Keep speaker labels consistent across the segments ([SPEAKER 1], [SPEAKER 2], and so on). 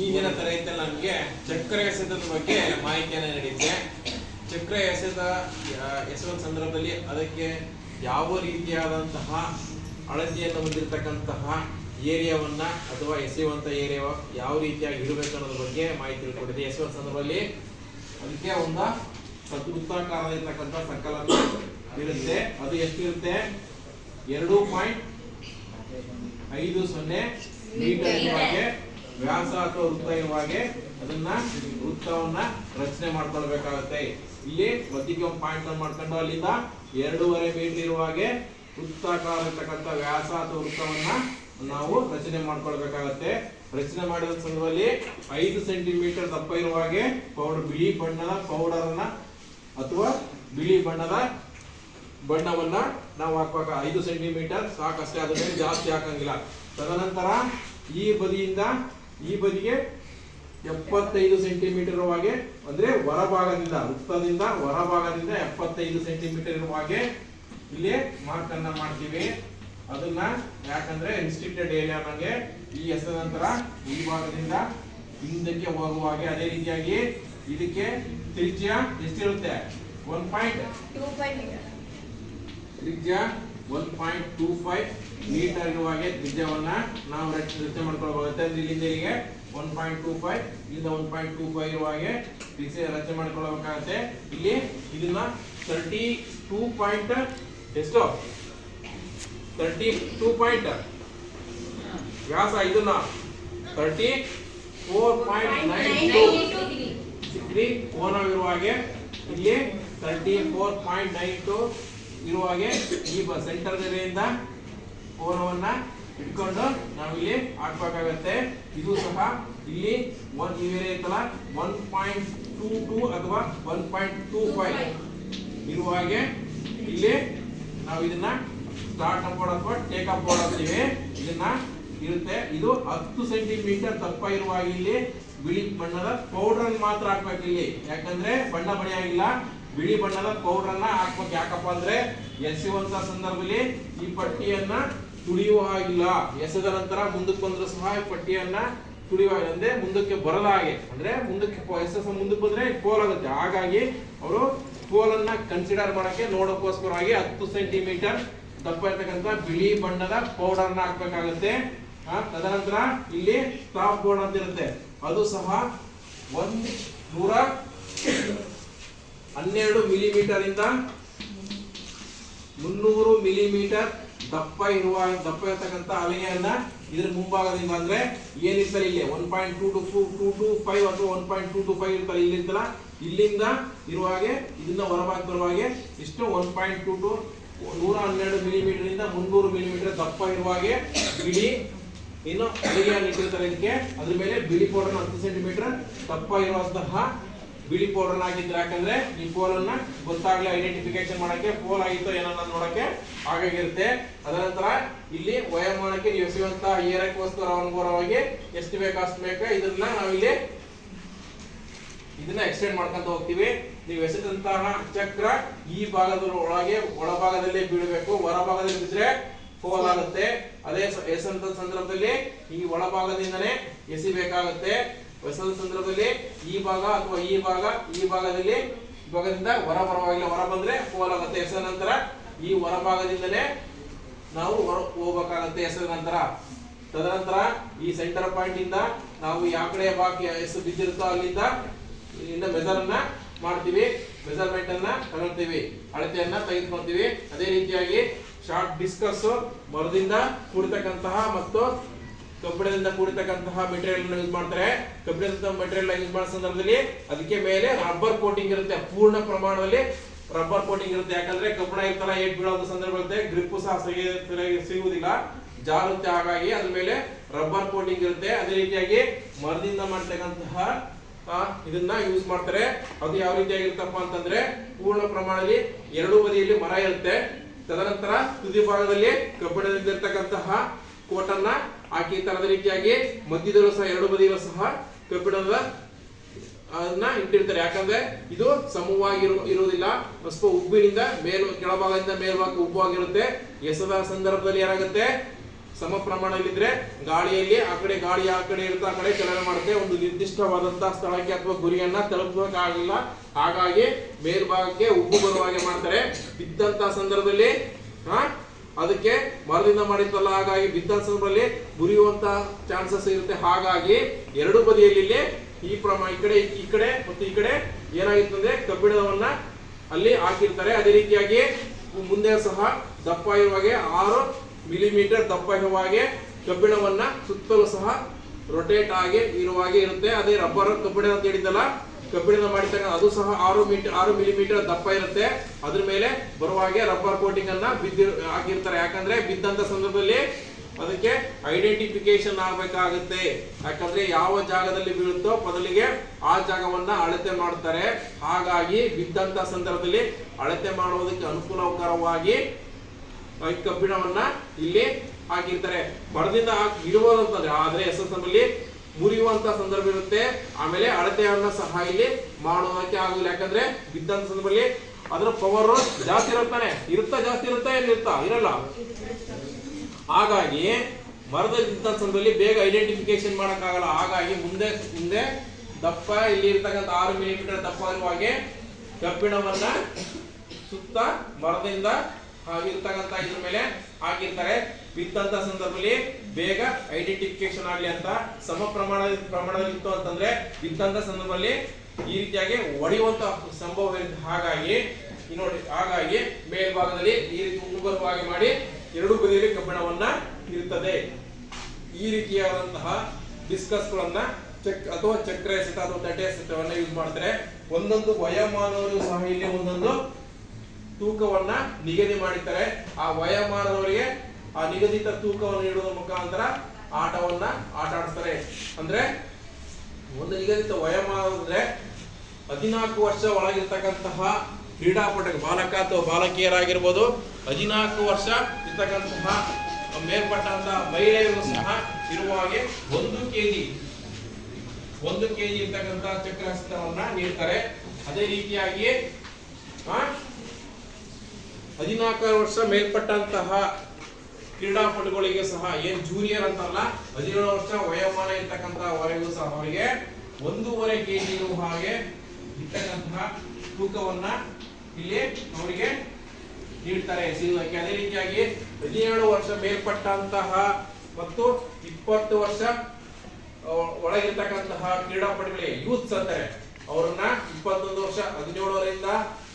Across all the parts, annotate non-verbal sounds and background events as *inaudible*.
[SPEAKER 1] ಈ ದಿನ ತರಗತಿಯಲ್ಲಿ ನಮಗೆ? ಚಕ್ರ ಎಸೆತದ ಬಗ್ಗೆ ಮಾಹಿತಿಯನ್ನು ನೀಡಿದ್ದೆ. ಚಕ್ರ ಎಸೆತ ಎಸೆದ ಸಂದರ್ಭದಲ್ಲಿ ಅದಕ್ಕೆ ಯಾವ ರೀತಿಯಾದಂತಹ ಅಳತಿಯನ್ನು ಹೊಂದಿರತಕ್ಕಂತಹ ಏರಿಯಾವನ್ನ ಅಥವಾ ಎಸೆಯುವಂತ ಏರಿಯಾ ಯಾವ ರೀತಿಯಾಗಿ ಇಡಬೇಕು ಅನ್ನೋದ್ರ ಬಗ್ಗೆ ಮಾಹಿತಿ ತಿಳ್ಕೊಂಡಿದ್ದೆ. ಎಸೆಯುವ ಸಂದರ್ಭದಲ್ಲಿ ಅದಕ್ಕೆ ಒಂದು ಸದೃತ್ತಾಕಾರದಲ್ಲಿರ್ತಕ್ಕಂಥ ಸಂಕಲನ ಇರುತ್ತೆ. ಅದು ಎಷ್ಟಿರುತ್ತೆ? ಎರಡು ಪಾಯಿಂಟ್ ಐದು ಸೊನ್ನೆ ಮೀಟರ್ ವ್ಯಾಸ ಅಥವಾ ವೃತ್ತ ಇರುವಾಗೆ ಅದನ್ನ ವೃತ್ತವನ್ನ ರಚನೆ ಮಾಡ್ಕೊಳ್ಬೇಕಾಗತ್ತೆ. ಇಲ್ಲಿ ಮಧ್ಯಕ್ಕೆ ಒಂದು ಪಾಯಿಂಟ್ ಮಾಡ್ಕೊಂಡು ಅಲ್ಲಿಂದ ಎರಡೂವರೆ ಮೀಟರ್ ಇರುವಾಗೆ ವೃತ್ತಾಕಾರ ಇರ್ತಕ್ಕಂಥ ವ್ಯಾಸ ಅಥವಾ ವೃತ್ತವನ್ನ ನಾವು ರಚನೆ ಮಾಡ್ಕೊಳ್ಬೇಕಾಗತ್ತೆ. ರಚನೆ ಮಾಡಿದ ಸಂದರ್ಭದಲ್ಲಿ ಐದು ಸೆಂಟಿಮೀಟರ್ ದಪ್ಪ ಇರುವಾಗೆ ಪೌಡರ್ ಬಿಳಿ ಬಣ್ಣದ ಪೌಡರ್ ಅನ್ನ ಅಥವಾ ಬಿಳಿ ಬಣ್ಣದ ಬಣ್ಣವನ್ನ ನಾವು ಹಾಕುವಾಗ ಐದು ಸೆಂಟಿಮೀಟರ್ ಸಾಕಷ್ಟೇ ಅದ್ರ ಮೇಲೆ ಜಾಸ್ತಿ ಹಾಕಂಗಿಲ್ಲ. ತದನಂತರ ಈ ಬದಿಯಿಂದ ಈ ಬದಿಗೆ ಎಪ್ಪತ್ತೈದು ಸೆಂಟಿಮೀಟರ್ ಇರುವಾಗೆ ಅಂದ್ರೆ ಹೊರಭಾಗದಿಂದ ವೃತ್ತದಿಂದ ಹೊರಭಾಗದಿಂದ ಎಪ್ಪತ್ತೈದು ಸೆಂಟಿಮೀಟರ್ ಇರುವಾಗೆ ಇಲ್ಲಿ ಮಾರ್ಕ್ ಅನ್ನ ಮಾಡ್ತೀವಿ. ಅದನ್ನ ಯಾಕಂದ್ರೆ ರಿಸ್ಟ್ರಿಕ್ಟೆಡ್ ಏರಿಯಾ ನಂಗೆ ಈ ಹೆಸರ ನಂತರ ಈ ಭಾಗದಿಂದ ಹಿಂದಕ್ಕೆ ಹೋಗುವಾಗೆ ಅದೇ ರೀತಿಯಾಗಿ ಇದಕ್ಕೆ ತ್ರಿಜ್ಯ ಎಷ್ಟಿರುತ್ತೆ? ಒನ್ ಪಾಯಿಂಟ್ ತ್ರಿಜ್ಯ one point two five metre ಇರುವಾಗೆ ತ್ರಿಜ್ಯವನ್ನ ನಾವು ರಚ- ರಚನೆ ಮಾಡ್ಕೊಳ್ಬೇಕಾಗುತ್ತೆ. ಅಂದ್ರೆ ಇಲ್ಲಿಂದ ಇಲ್ಲಿಗೆ ಒನ್ ಪಾಯಿಂಟ್ ಟೂ ಫೈವ್ ಇಲ್ಲಿಂದ ಒನ್ ಪಾಯಿಂಟ್ ಟೂ ಫೈವ್ ಇರುವಾಗೆ ತ್ರಿಜ್ಯ ರಚನೆ ಮಾಡ್ಕೊಳ್ಬೇಕಾಗತ್ತೆ. ಇಲ್ಲಿ ಇದನ್ನ ತರ್ಟಿ ಟೂ ಪಾಯಿಂಟ್ ಎಷ್ಟು? ತರ್ಟಿ ಟೂ ಪಾಯಿಂಟ್ ವ್ಯಾಸ ಇದನ್ನ thirty four point nine two degree ಕೋನವಿರುವಾಗೆ ಇಲ್ಲಿ thirty four point nine two ಇರುವಾಗೆ ಈ ಸೆಂಟರ್ ನೆರೆಯಿಂದ ಕೋನವನ್ನ ಇಟ್ಕೊಂಡು ನಾವು ಇಲ್ಲಿ ಹಾಕ್ಬೇಕಾಗತ್ತೆ. ಇದು ಸಹ ಇಲ್ಲಿ ಒನ್ ಇವೇರೆ ಐತಲ್ಲ ಒನ್ ಪಾಯಿಂಟ್ ಟೂ ಟೂ ಅಥವಾ ಒನ್ ಪಾಯಿಂಟ್ ಟೂ ಫೈವ್ ಇರುವಾಗೆ ಇಲ್ಲಿ ನಾವು ಇದನ್ನ ಸ್ಟಾರ್ಟ್ ಅಪ್ ಅಥವಾ ಟೇಕ್ ಅಪ್ ಬೋರ್ಡ್ ಅಂತೀವಿ. ಇದನ್ನ ಇರುತ್ತೆ. ಇದು ಹತ್ತು ಸೆಂಟಿಮೀಟರ್ ದಪ್ಪ ಇರುವಾಗ ಇಲ್ಲಿ ಬಿಳಿ ಬಣ್ಣದ ಪೌಡರ್ ಮಾತ್ರ ಹಾಕ್ಬೇಕು ಇಲ್ಲಿ. ಯಾಕಂದ್ರೆ ಬಣ್ಣ ಬಳಿಯಾಗಿಲ್ಲ ಬಿಳಿ ಬಣ್ಣದ ಪೌಡರ್ ಅನ್ನ ಹಾಕ್ಬೇಕು. ಯಾಕಪ್ಪ ಅಂದ್ರೆ ಎಸೆಯುವಂತ ಸಂದರ್ಭದಲ್ಲಿ ಈ ಪಟ್ಟಿಯನ್ನ ತುಳಿಯುವ ಹಾಗಿಲ್ಲ. ಎಸೆದ ನಂತರ ಮುಂದಕ್ಕೆ ಬಂದ್ರೂ ಸಹ ಈ ಪಟ್ಟಿಯನ್ನ ತುಳಿಯುವ ಅಂದ್ರೆ ಮುಂದಕ್ಕೆ ಬರದ ಹಾಗೆ. ಅಂದ್ರೆ ಮುಂದಕ್ಕೆ ಎಸೆಸ ಮುಂದಕ್ಕೆ ಬಂದ್ರೆ ಪೋಲ್ ಆಗುತ್ತೆ. ಹಾಗಾಗಿ ಅವರು ಪೋಲ್ ಅನ್ನ ಕನ್ಸಿಡರ್ ಮಾಡಕ್ಕೆ ನೋಡೋಕ್ಕೋಸ್ಕರವಾಗಿ ಹತ್ತು ಸೆಂಟಿಮೀಟರ್ ದಪ್ಪ ಇರ್ತಕ್ಕಂಥ ಬಿಳಿ ಬಣ್ಣದ ಪೌಡರ್ ಅನ್ನ ಹಾಕ್ಬೇಕಾಗುತ್ತೆ ತದನಂತರ ಇಲ್ಲಿ ಸ್ಟಾಪ್ ಬೋರ್ಡ್ ಅಂತ ಇರುತ್ತೆ. ಅದು ಸಹ ಒಂದ್ ನೂರ ಹನ್ನೆರಡು ಮಿಲಿಮೀಟರ್ ಇಂದ ಮುನ್ನೂರು ಮಿಲಿಮೀಟರ್ ದಪ್ಪ ಇರುವ, ದಪ್ಪ ಇರತಕ್ಕಂಥ ಅಲೆಯನ್ನ ಇದ್ರ ಮುಂಭಾಗದಿಂದ ಅಂದ್ರೆ ಏನಿರ್ತಾರೆ ಇಲ್ಲಿ one point two two two two five ಅಥವಾ one point two two five ಇರ್ತಲ್ಲ ಇಲ್ಲಿರ್ತಲ್ಲ ಇಲ್ಲಿಂದ ಇರುವಾಗೆ ಇದನ್ನ ಹೊರಭಾಗ ಬರುವಾಗೆ ಇಷ್ಟು ಒನ್ ಪಾಯಿಂಟ್ ಟೂ ಟು ನೂರ ಹನ್ನೆರಡು ಮಿಲಿಮೀಟರ್ ಇಂದ ಮುನ್ನೂರು ಮಿಲಿಮೀಟರ್ ದಪ್ಪ ಇರುವಾಗೆ ಬಿಳಿ ಏನು ಅಲೆಯನ್ನು ಇಟ್ಟಿರ್ತಾರೆ ಇದಕ್ಕೆ. ಅದ್ರ ಮೇಲೆ ಬಿಳಿ ಪೌಡರ್ ಹತ್ತು ಸೆಂಟಿಮೀಟರ್ ದಪ್ಪ ಇರುವಂತಹ ಬಿಳಿ ಪೌಡರ್ ಹಾಕಿದ್ರೆ ಯಾಕಂದ್ರೆ ಈ ಪೋಲ್ ಅನ್ನ ಗೊತ್ತಾಗ್ಲಿ ಐಡೆಂಟಿಫಿಕೇಶನ್ ಮಾಡಕ್ಕೆ ಪೋಲ್ ಆಗಿತ್ತು ಏನನ್ನ ನೋಡಕ್ಕೆ ಹಾಗಾಗಿರುತ್ತೆ. ಅದನಂತರ ಇಲ್ಲಿ ವಯೋಮಾನಕ್ಕೆ ನೀವು ಎಸೆಯುವಂತಹ ಏರಕ್ಕೋಸ್ಕರ ಅನುಗುಣವಾಗಿ ಎಷ್ಟು ಬೇಕು ಅಷ್ಟು ಬೇಕು, ಇದನ್ನ ನಾವಿಲ್ಲಿ ಇದನ್ನ ಎಕ್ಸ್ಟೆಂಡ್ ಮಾಡ್ಕೊಂತ ಹೋಗ್ತೀವಿ. ನೀವು ಎಸೆದಂತಹ ಚಕ್ರ ಈ ಭಾಗದ ಒಳಗೆ ಒಳಭಾಗದಲ್ಲೇ ಬೀಳಬೇಕು ಹೊರಭಾಗದಲ್ಲಿ ಬಿದ್ರೆ ಫೋಲ್ ಆಗುತ್ತೆ. ಅದೇ ಎಸಂತ ಸಂದರ್ಭದಲ್ಲಿ ಈ ಒಳಭಾಗದಿಂದನೇ ಎಸಿಬೇಕಾಗುತ್ತೆ. ಎಸೆದ ಸಂದರ್ಭದಲ್ಲಿ ಈ ಭಾಗ ಅಥವಾ ಈ ಭಾಗ, ಈ ಭಾಗದಲ್ಲಿ ಭಾಗದಿಂದ ಹೊರ ಬರವಾಗಿಲ್ಲ ಹೊರ ಬಂದ್ರೆ ಹೋಗಲಾಗುತ್ತೆ ಹೆಸರ ನಂತರ ಈ ಹೊರಭಾಗದಿಂದಲೇ ನಾವು ಹೊರ ಹೋಗ್ಬೇಕಾಗತ್ತೆ ಹೆಸರ ನಂತರ. ತದನಂತರ ಈ ಸೆಂಟರ್ ಪಾಯಿಂಟ್ ಇಂದ ನಾವು ಯಾವ ಕಡೆ ಬಾಕಿ ಹೆಸರು ಬಿದ್ದಿರುತ್ತೋ ಅಲ್ಲಿಂದ ಇಲ್ಲಿಂದ ಮೆಸರ್ ಅನ್ನ ಮಾಡ್ತೀವಿ. ಮೆಸರ್ಮೆಂಟ್ ಅನ್ನ ತಗೊಳ್ತೀವಿ. ಅಳತೆಯನ್ನ ತೆಗೆದುಕೊಳ್ತೀವಿ. ಅದೇ ರೀತಿಯಾಗಿ ಶಾರ್ಟ್ ಡಿಸ್ಕಸ್ ಮರದಿಂದ ಕೂಡತಕ್ಕಂತಹ ಮತ್ತು ಕಬ್ಬಿಣದಿಂದ ಕೂಡಿರ್ತಕ್ಕಂತಹ ಮೆಟೀರಿಯಲ್ ಯೂಸ್ ಮಾಡ್ತಾರೆ. ಕಬ್ಬಿಣದಂತಹ ಮೆಟೀರಿಯಲ್ ಯೂಸ್ ಮಾಡೋ ಸಂದರ್ಭದಲ್ಲಿ ಅದಕ್ಕೆ ಮೇಲೆ ರಬ್ಬರ್ ಕೋಟಿಂಗ್ ಇರುತ್ತೆ ಪೂರ್ಣ ಪ್ರಮಾಣದಲ್ಲಿ ರಬ್ಬರ್ ಕೋಟಿಂಗ್ ಇರುತ್ತೆ. ಯಾಕಂದ್ರೆ ಕಬ್ಬಿಣ ಇರ್ತಲ್ಲ ಏಟ್ ಬೀಳೋದ ಸಂದರ್ಭ ಇರುತ್ತೆ. ಗ್ರಿಪ್ ಸಹ ಸಿಗುವುದಿಲ್ಲ. ಜಾರುತ್ತೆ ಹಾಗಾಗಿ ಅದ್ರ ಮೇಲೆ ರಬ್ಬರ್ ಕೋಟಿಂಗ್ ಇರುತ್ತೆ. ಅದೇ ರೀತಿಯಾಗಿ ಮರದಿಂದ ಮಾಡ್ತಕ್ಕಂತಹ ಇದನ್ನ ಯೂಸ್ ಮಾಡ್ತಾರೆ. ಅದು ಯಾವ ರೀತಿಯಾಗಿರುತ್ತಪ್ಪ ಅಂತಂದ್ರೆ ಪೂರ್ಣ ಪ್ರಮಾಣದಲ್ಲಿ ಎರಡೂ ಬದಿಯಲ್ಲಿ ಮರ ಇರುತ್ತೆ. ತದನಂತರ ತುದಿ ಭಾಗದಲ್ಲಿ ಕಬ್ಬಿಣದಿಂದ ಇರ್ತಕ್ಕಂತಹ ಕೋಟನ್ನ ಹಾಕಿರ್ತಾರೆ ತರದ ರೀತಿಯಾಗಿ ಮಧ್ಯದಲ್ಲೂ ಸಹ ಎರಡು ಬದಿಯಲ್ಲೂ ಸಹ ಕಬ್ಬಿಣದ ಅದನ್ನ ಇಟ್ಟಿರ್ತಾರೆ. ಯಾಕಂದ್ರೆ ಇದು ಸಮವಾಗಿ ಇರುವುದಿಲ್ಲ. ಸ್ವಲ್ಪ ಉಬ್ಬಿನಿಂದ ಮೇಲ್ ಕೆಳಭಾಗದಿಂದ ಮೇಲ್ಭಾಗ ಉಬ್ಬವಾಗಿರುತ್ತೆ ಎಸದ ಸಂದರ್ಭದಲ್ಲಿ ಏನಾಗುತ್ತೆ? ಸಮ ಪ್ರಮಾಣದಲ್ಲಿದ್ರೆ ಗಾಳಿಯಲ್ಲಿ ಆ ಕಡೆ ಗಾಳಿ ಆ ಕಡೆ ಇರುತ್ತೆ ಆ ಕಡೆ ಚಲನೆ ಮಾಡುತ್ತೆ. ಒಂದು ನಿರ್ದಿಷ್ಟವಾದಂತಹ ಸ್ಥಳಕ್ಕೆ ಅಥವಾ ಗುರಿಯನ್ನ ತಲುಪಬೇಕಾಗಿಲ್ಲ ಹಾಗಾಗಿ ಮೇಲ್ಭಾಗಕ್ಕೆ ಉಬ್ಬು ಬರುವ ಹಾಗೆ ಮಾಡ್ತಾರೆ. ಬಿದ್ದಂತಹ ಸಂದರ್ಭದಲ್ಲಿ ಆ, ಅದಕ್ಕೆ ಮರದಿಂದ ಮಾಡಿದ್ದಲ್ಲ ಹಾಗಾಗಿ ಬಿದ್ದ ಸಂದರ್ಭದಲ್ಲಿ ಮುರಿಯುವಂತ ಚಾನ್ಸಸ್ ಇರುತ್ತೆ. ಹಾಗಾಗಿ ಎರಡು ಬದಿಯಲ್ಲಿ ಈ ಪ್ರಮಾಣ ಈ ಕಡೆ ಈ ಕಡೆ ಮತ್ತು ಈ ಕಡೆ ಏನಾಗಿರ್ತದೆ ಕಬ್ಬಿಣವನ್ನ ಅಲ್ಲಿ ಹಾಕಿರ್ತಾರೆ. ಅದೇ ರೀತಿಯಾಗಿ ಮುಂದೆ ಸಹ ದಪ್ಪ ಇರುವಾಗೆ ಆರು ಮಿಲಿಮೀಟರ್ ದಪ್ಪ ಇರುವಾಗೆ ಕಬ್ಬಿಣವನ್ನ ಸುತ್ತಲೂ ಸಹ ರೊಟೇಟ್ ಆಗಿ ಇರುವಾಗೆ ಇರುತ್ತೆ. ಅದೇ ರಬ್ಬರ್ ಕಬ್ಬಿಣ ಅಂತ ಹೇಳಿದ್ದಲ್ಲ ಕಬ್ಬಿಣದ ಮಾಡಿದಾಗ ಅದು ಸಹ ಆರು ಮೀಟರ್, ಆರು ಮಿಲಿಮೀಟರ್ ದಪ್ಪ ಇರುತ್ತೆ. ಅದ್ರ ಮೇಲೆ ಬರುವ ಹಾಗೆ ರಬ್ಬರ್ ಕೋಟಿಂಗ್ ಅನ್ನ ಬಿದ್ದಿ ಹಾಕಿರ್ತಾರೆ. ಯಾಕಂದ್ರೆ ಬಿದ್ದಂತ ಸಂದರ್ಭದಲ್ಲಿ ಅದಕ್ಕೆ ಐಡೆಂಟಿಫಿಕೇಶನ್ ಆಗ್ಬೇಕಾಗುತ್ತೆ. ಯಾಕಂದ್ರೆ ಯಾವ ಜಾಗದಲ್ಲಿ ಬೀಳುತ್ತೋ ಮೊದಲಿಗೆ ಆ ಜಾಗವನ್ನ ಅಳತೆ ಮಾಡ್ತಾರೆ. ಹಾಗಾಗಿ ಬಿದ್ದಂತ ಸಂದರ್ಭದಲ್ಲಿ ಅಳತೆ ಮಾಡುವುದಕ್ಕೆ ಅನುಕೂಲಕರವಾಗಿ ಕಬ್ಬಿಣವನ್ನ ಇಲ್ಲಿ ಹಾಕಿರ್ತಾರೆ. ಮರದಿಂದ ಇಡಬಹುದು ಅಂತಂದ್ರೆ, ಆದ್ರೆ ಎಸ್ ಎಸ್ ಮುರಿಯುವಂತ ಸಂದರ್ಭ ಇರುತ್ತೆ. ಆಮೇಲೆ ಅಳತೆಯನ್ನ ಸಹ ಇಲ್ಲಿ ಮಾಡೋದಕ್ಕೆ ಆಗುದಿಲ್ಲ. ಯಾಕಂದ್ರೆ ಬಿದ್ದಂತ ಸಂದರ್ಭದಲ್ಲಿ ಅದರ ಪವರ್ ಜಾಸ್ತಿ ಇರುತ್ತಾನೆ. ಇರುತ್ತಾ ಜಾಸ್ತಿ ಇರುತ್ತಾ ಏನಿರುತ್ತಾ ಇರಲ್ಲ. ಹಾಗಾಗಿ ಮರದ ಬಿದ್ದ ಸಂದರ್ಭದಲ್ಲಿ ಬೇಗ ಐಡೆಂಟಿಫಿಕೇಶನ್ ಮಾಡೋಕ್ಕಾಗಲ್ಲ. ಹಾಗಾಗಿ ಮುಂದೆ ಮುಂದೆ ದಪ್ಪ ಇಲ್ಲಿ ಇರ್ತಕ್ಕಂಥ ಆರು ಮಿಲಿಮೀಟರ್ ದಪ್ಪ ಇರುವ ಹಾಗೆ ಕಬ್ಬಿಣವನ್ನ ಸುತ್ತ ಮರದಿಂದ ಹಾಗಿರ್ತಕ್ಕಂಥ ಇದ್ರ ಮೇಲೆ ಹಾಕಿರ್ತಾರೆ. ಬಿದ್ದಂತ ಸಂದರ್ಭದಲ್ಲಿ ಬೇಗ ಐಡೆಂಟಿಫಿಕೇಶನ್ ಆಗಲಿ ಅಂತ ಸಮ ಪ್ರಮಾಣ ಪ್ರಮಾಣದಲ್ಲಿ ಇತ್ತು ಅಂತಂದ್ರೆ ಇಂತಹ ಸಂದರ್ಭದಲ್ಲಿ ಈ ರೀತಿಯಾಗಿ ಒಡೆಯುವಂತ ಸಂಭವ ಹಾಗಾಗಿ ನೋಡಿ, ಹಾಗಾಗಿ ಮೇಲ್ಭಾಗದಲ್ಲಿ ಈ ರೀತಿ ಉಗುರವಾಗಿ ಮಾಡಿ ಎರಡು ಬದಿಯಲ್ಲಿ ಕಬ್ಬಿಣವನ್ನ ಇರುತ್ತದೆ ಈ ರೀತಿಯಾದಂತಹ ಡಿಸ್ಕಸ್ ಗಳನ್ನ ಚಕ್, ಅಥವಾ ಚಕ್ರ ಎಸೆತ ಅಥವಾ ತಟ್ಟೆ ಎಸೆತವನ್ನ ಯೂಸ್ ಮಾಡ್ತಾರೆ. ಒಂದೊಂದು ವಯಮಾನವರು ಸಹ ಇಲ್ಲಿ ಒಂದೊಂದು ತೂಕವನ್ನ ನಿಗದಿ ಮಾಡಿದ್ದಾರೆ ಆ ವಯೋಮಾನದವರಿಗೆ ಆ ನಿಗದಿತ ತೂಕವನ್ನು ನೀಡುವ ಮುಖಾಂತರ ಆಟವನ್ನ ಆಟ ಆಡ್ತಾರೆ ಅಂದ್ರೆ ಒಂದು ನಿಗದಿತ ವಯೋಮಾನ ಅಂದ್ರೆ ಹದಿನಾಲ್ಕು ವರ್ಷ ಒಳಗಿರ್ತಕ್ಕಂತಹ ಕ್ರೀಡಾಪಟು ಬಾಲಕ ಅಥವಾ ಬಾಲಕಿಯರಾಗಿರ್ಬೋದು, ಹದಿನಾಲ್ಕು ವರ್ಷ ಇರ್ತಕ್ಕಂತಹ ಮೇಲ್ಪಟ್ಟಂತಹ ಮಹಿಳೆಯರು ಸಹ ಇರುವ ಹಾಗೆ ಒಂದು ಕೆಜಿ ಒಂದು ಕೆಜಿ ಇರ್ತಕ್ಕಂತಹ ಚಕ್ರಹಸ್ತವನ್ನ ನೀಡ್ತಾರೆ. ಅದೇ ರೀತಿಯಾಗಿ ಹದಿನಾಲ್ಕು ವರ್ಷ ಮೇಲ್ಪಟ್ಟಂತಹ ಕ್ರೀಡಾಪಟುಗಳಿಗೆ ಸಹ ಏನ್ ಜೂನಿಯರ್ ಅಂತಲ್ಲ, ಹದಿನೇಳು ವರ್ಷ ವಯೋಮಾನ ಇರ್ತಕ್ಕಂತಹವರೆಗೂ ಸಹ ಅವರಿಗೆ ಒಂದೂವರೆ ಕೆಜಿ ಹಾಗೆ ಇರ್ತಕ್ಕಂತಹ ತೂಕವನ್ನ ಇಲ್ಲಿ ಅವರಿಗೆ ನೀಡ್ತಾರೆ. ಸಿಗುವುದಕ್ಕೆ ಅದೇ ರೀತಿಯಾಗಿ ಹದಿನೇಳು ವರ್ಷ ಮೇಲ್ಪಟ್ಟಂತಹ ಮತ್ತು ಇಪ್ಪತ್ತು ವರ್ಷ ಒಳಗಿರ್ತಕ್ಕಂತಹ ಕ್ರೀಡಾಪಟುಗಳಿಗೆ ಯೂತ್ಸ್ ಅಂತಾರೆ, ಅವರನ್ನ ಇಪ್ಪತ್ತೊಂದು ವರ್ಷ, ಹದಿನೇಳರಿಂದ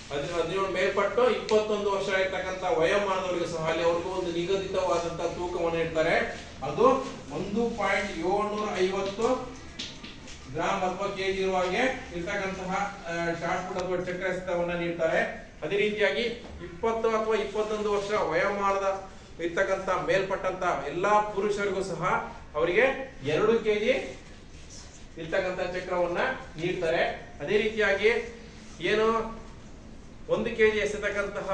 [SPEAKER 1] ಹದಿ- ಹದಿನೇಳು ಮೇಲ್ಪಟ್ಟು ಇಪ್ಪತ್ತೊಂದು ವರ್ಷ ಇರ್ತಕ್ಕಂಥ ವಯೋಮಾನದವರಿಗೆ ಸಹ ಅಲ್ಲಿ ಅವ್ರಿಗೂ ಒಂದು ನಿಗದಿತವಾದಂತಹ ತೂಕವನ್ನು ಇಡ್ತಾರೆ ಅದು ಒಂದು ಪಾಯಿಂಟ್ ಏಳ್ನೂರ ಐವತ್ತು ಗ್ರಾಮ್ ಅಥವಾ ಕೆಜಿ ಇರುವ ಹಾಗೆ ಇರ್ತಕ್ಕಂತಹ ಶಾರ್ಟ್ ಫುಡ್ ಅಥವಾ ಚಕ್ರಸ್ತವನ್ನ ನೀಡ್ತಾರೆ. ಅದೇ ರೀತಿಯಾಗಿ ಇಪ್ಪತ್ತು ಅಥವಾ ಇಪ್ಪತ್ತೊಂದು ವರ್ಷ ವಯೋಮಾನದ ಇರ್ತಕ್ಕಂಥ ಮೇಲ್ಪಟ್ಟಂತ ಎಲ್ಲಾ ಪುರುಷರಿಗೂ ಸಹ ಅವರಿಗೆ ಎರಡು ಕೆಜಿ ಇರ್ತಕ್ಕಂಥ ಚಕ್ರವನ್ನ ನೀಡ್ತಾರೆ. ಅದೇ ರೀತಿಯಾಗಿ ಏನು ಒಂದು ಕೆ ಜಿ ಎಸೆತಕ್ಕಂತಹ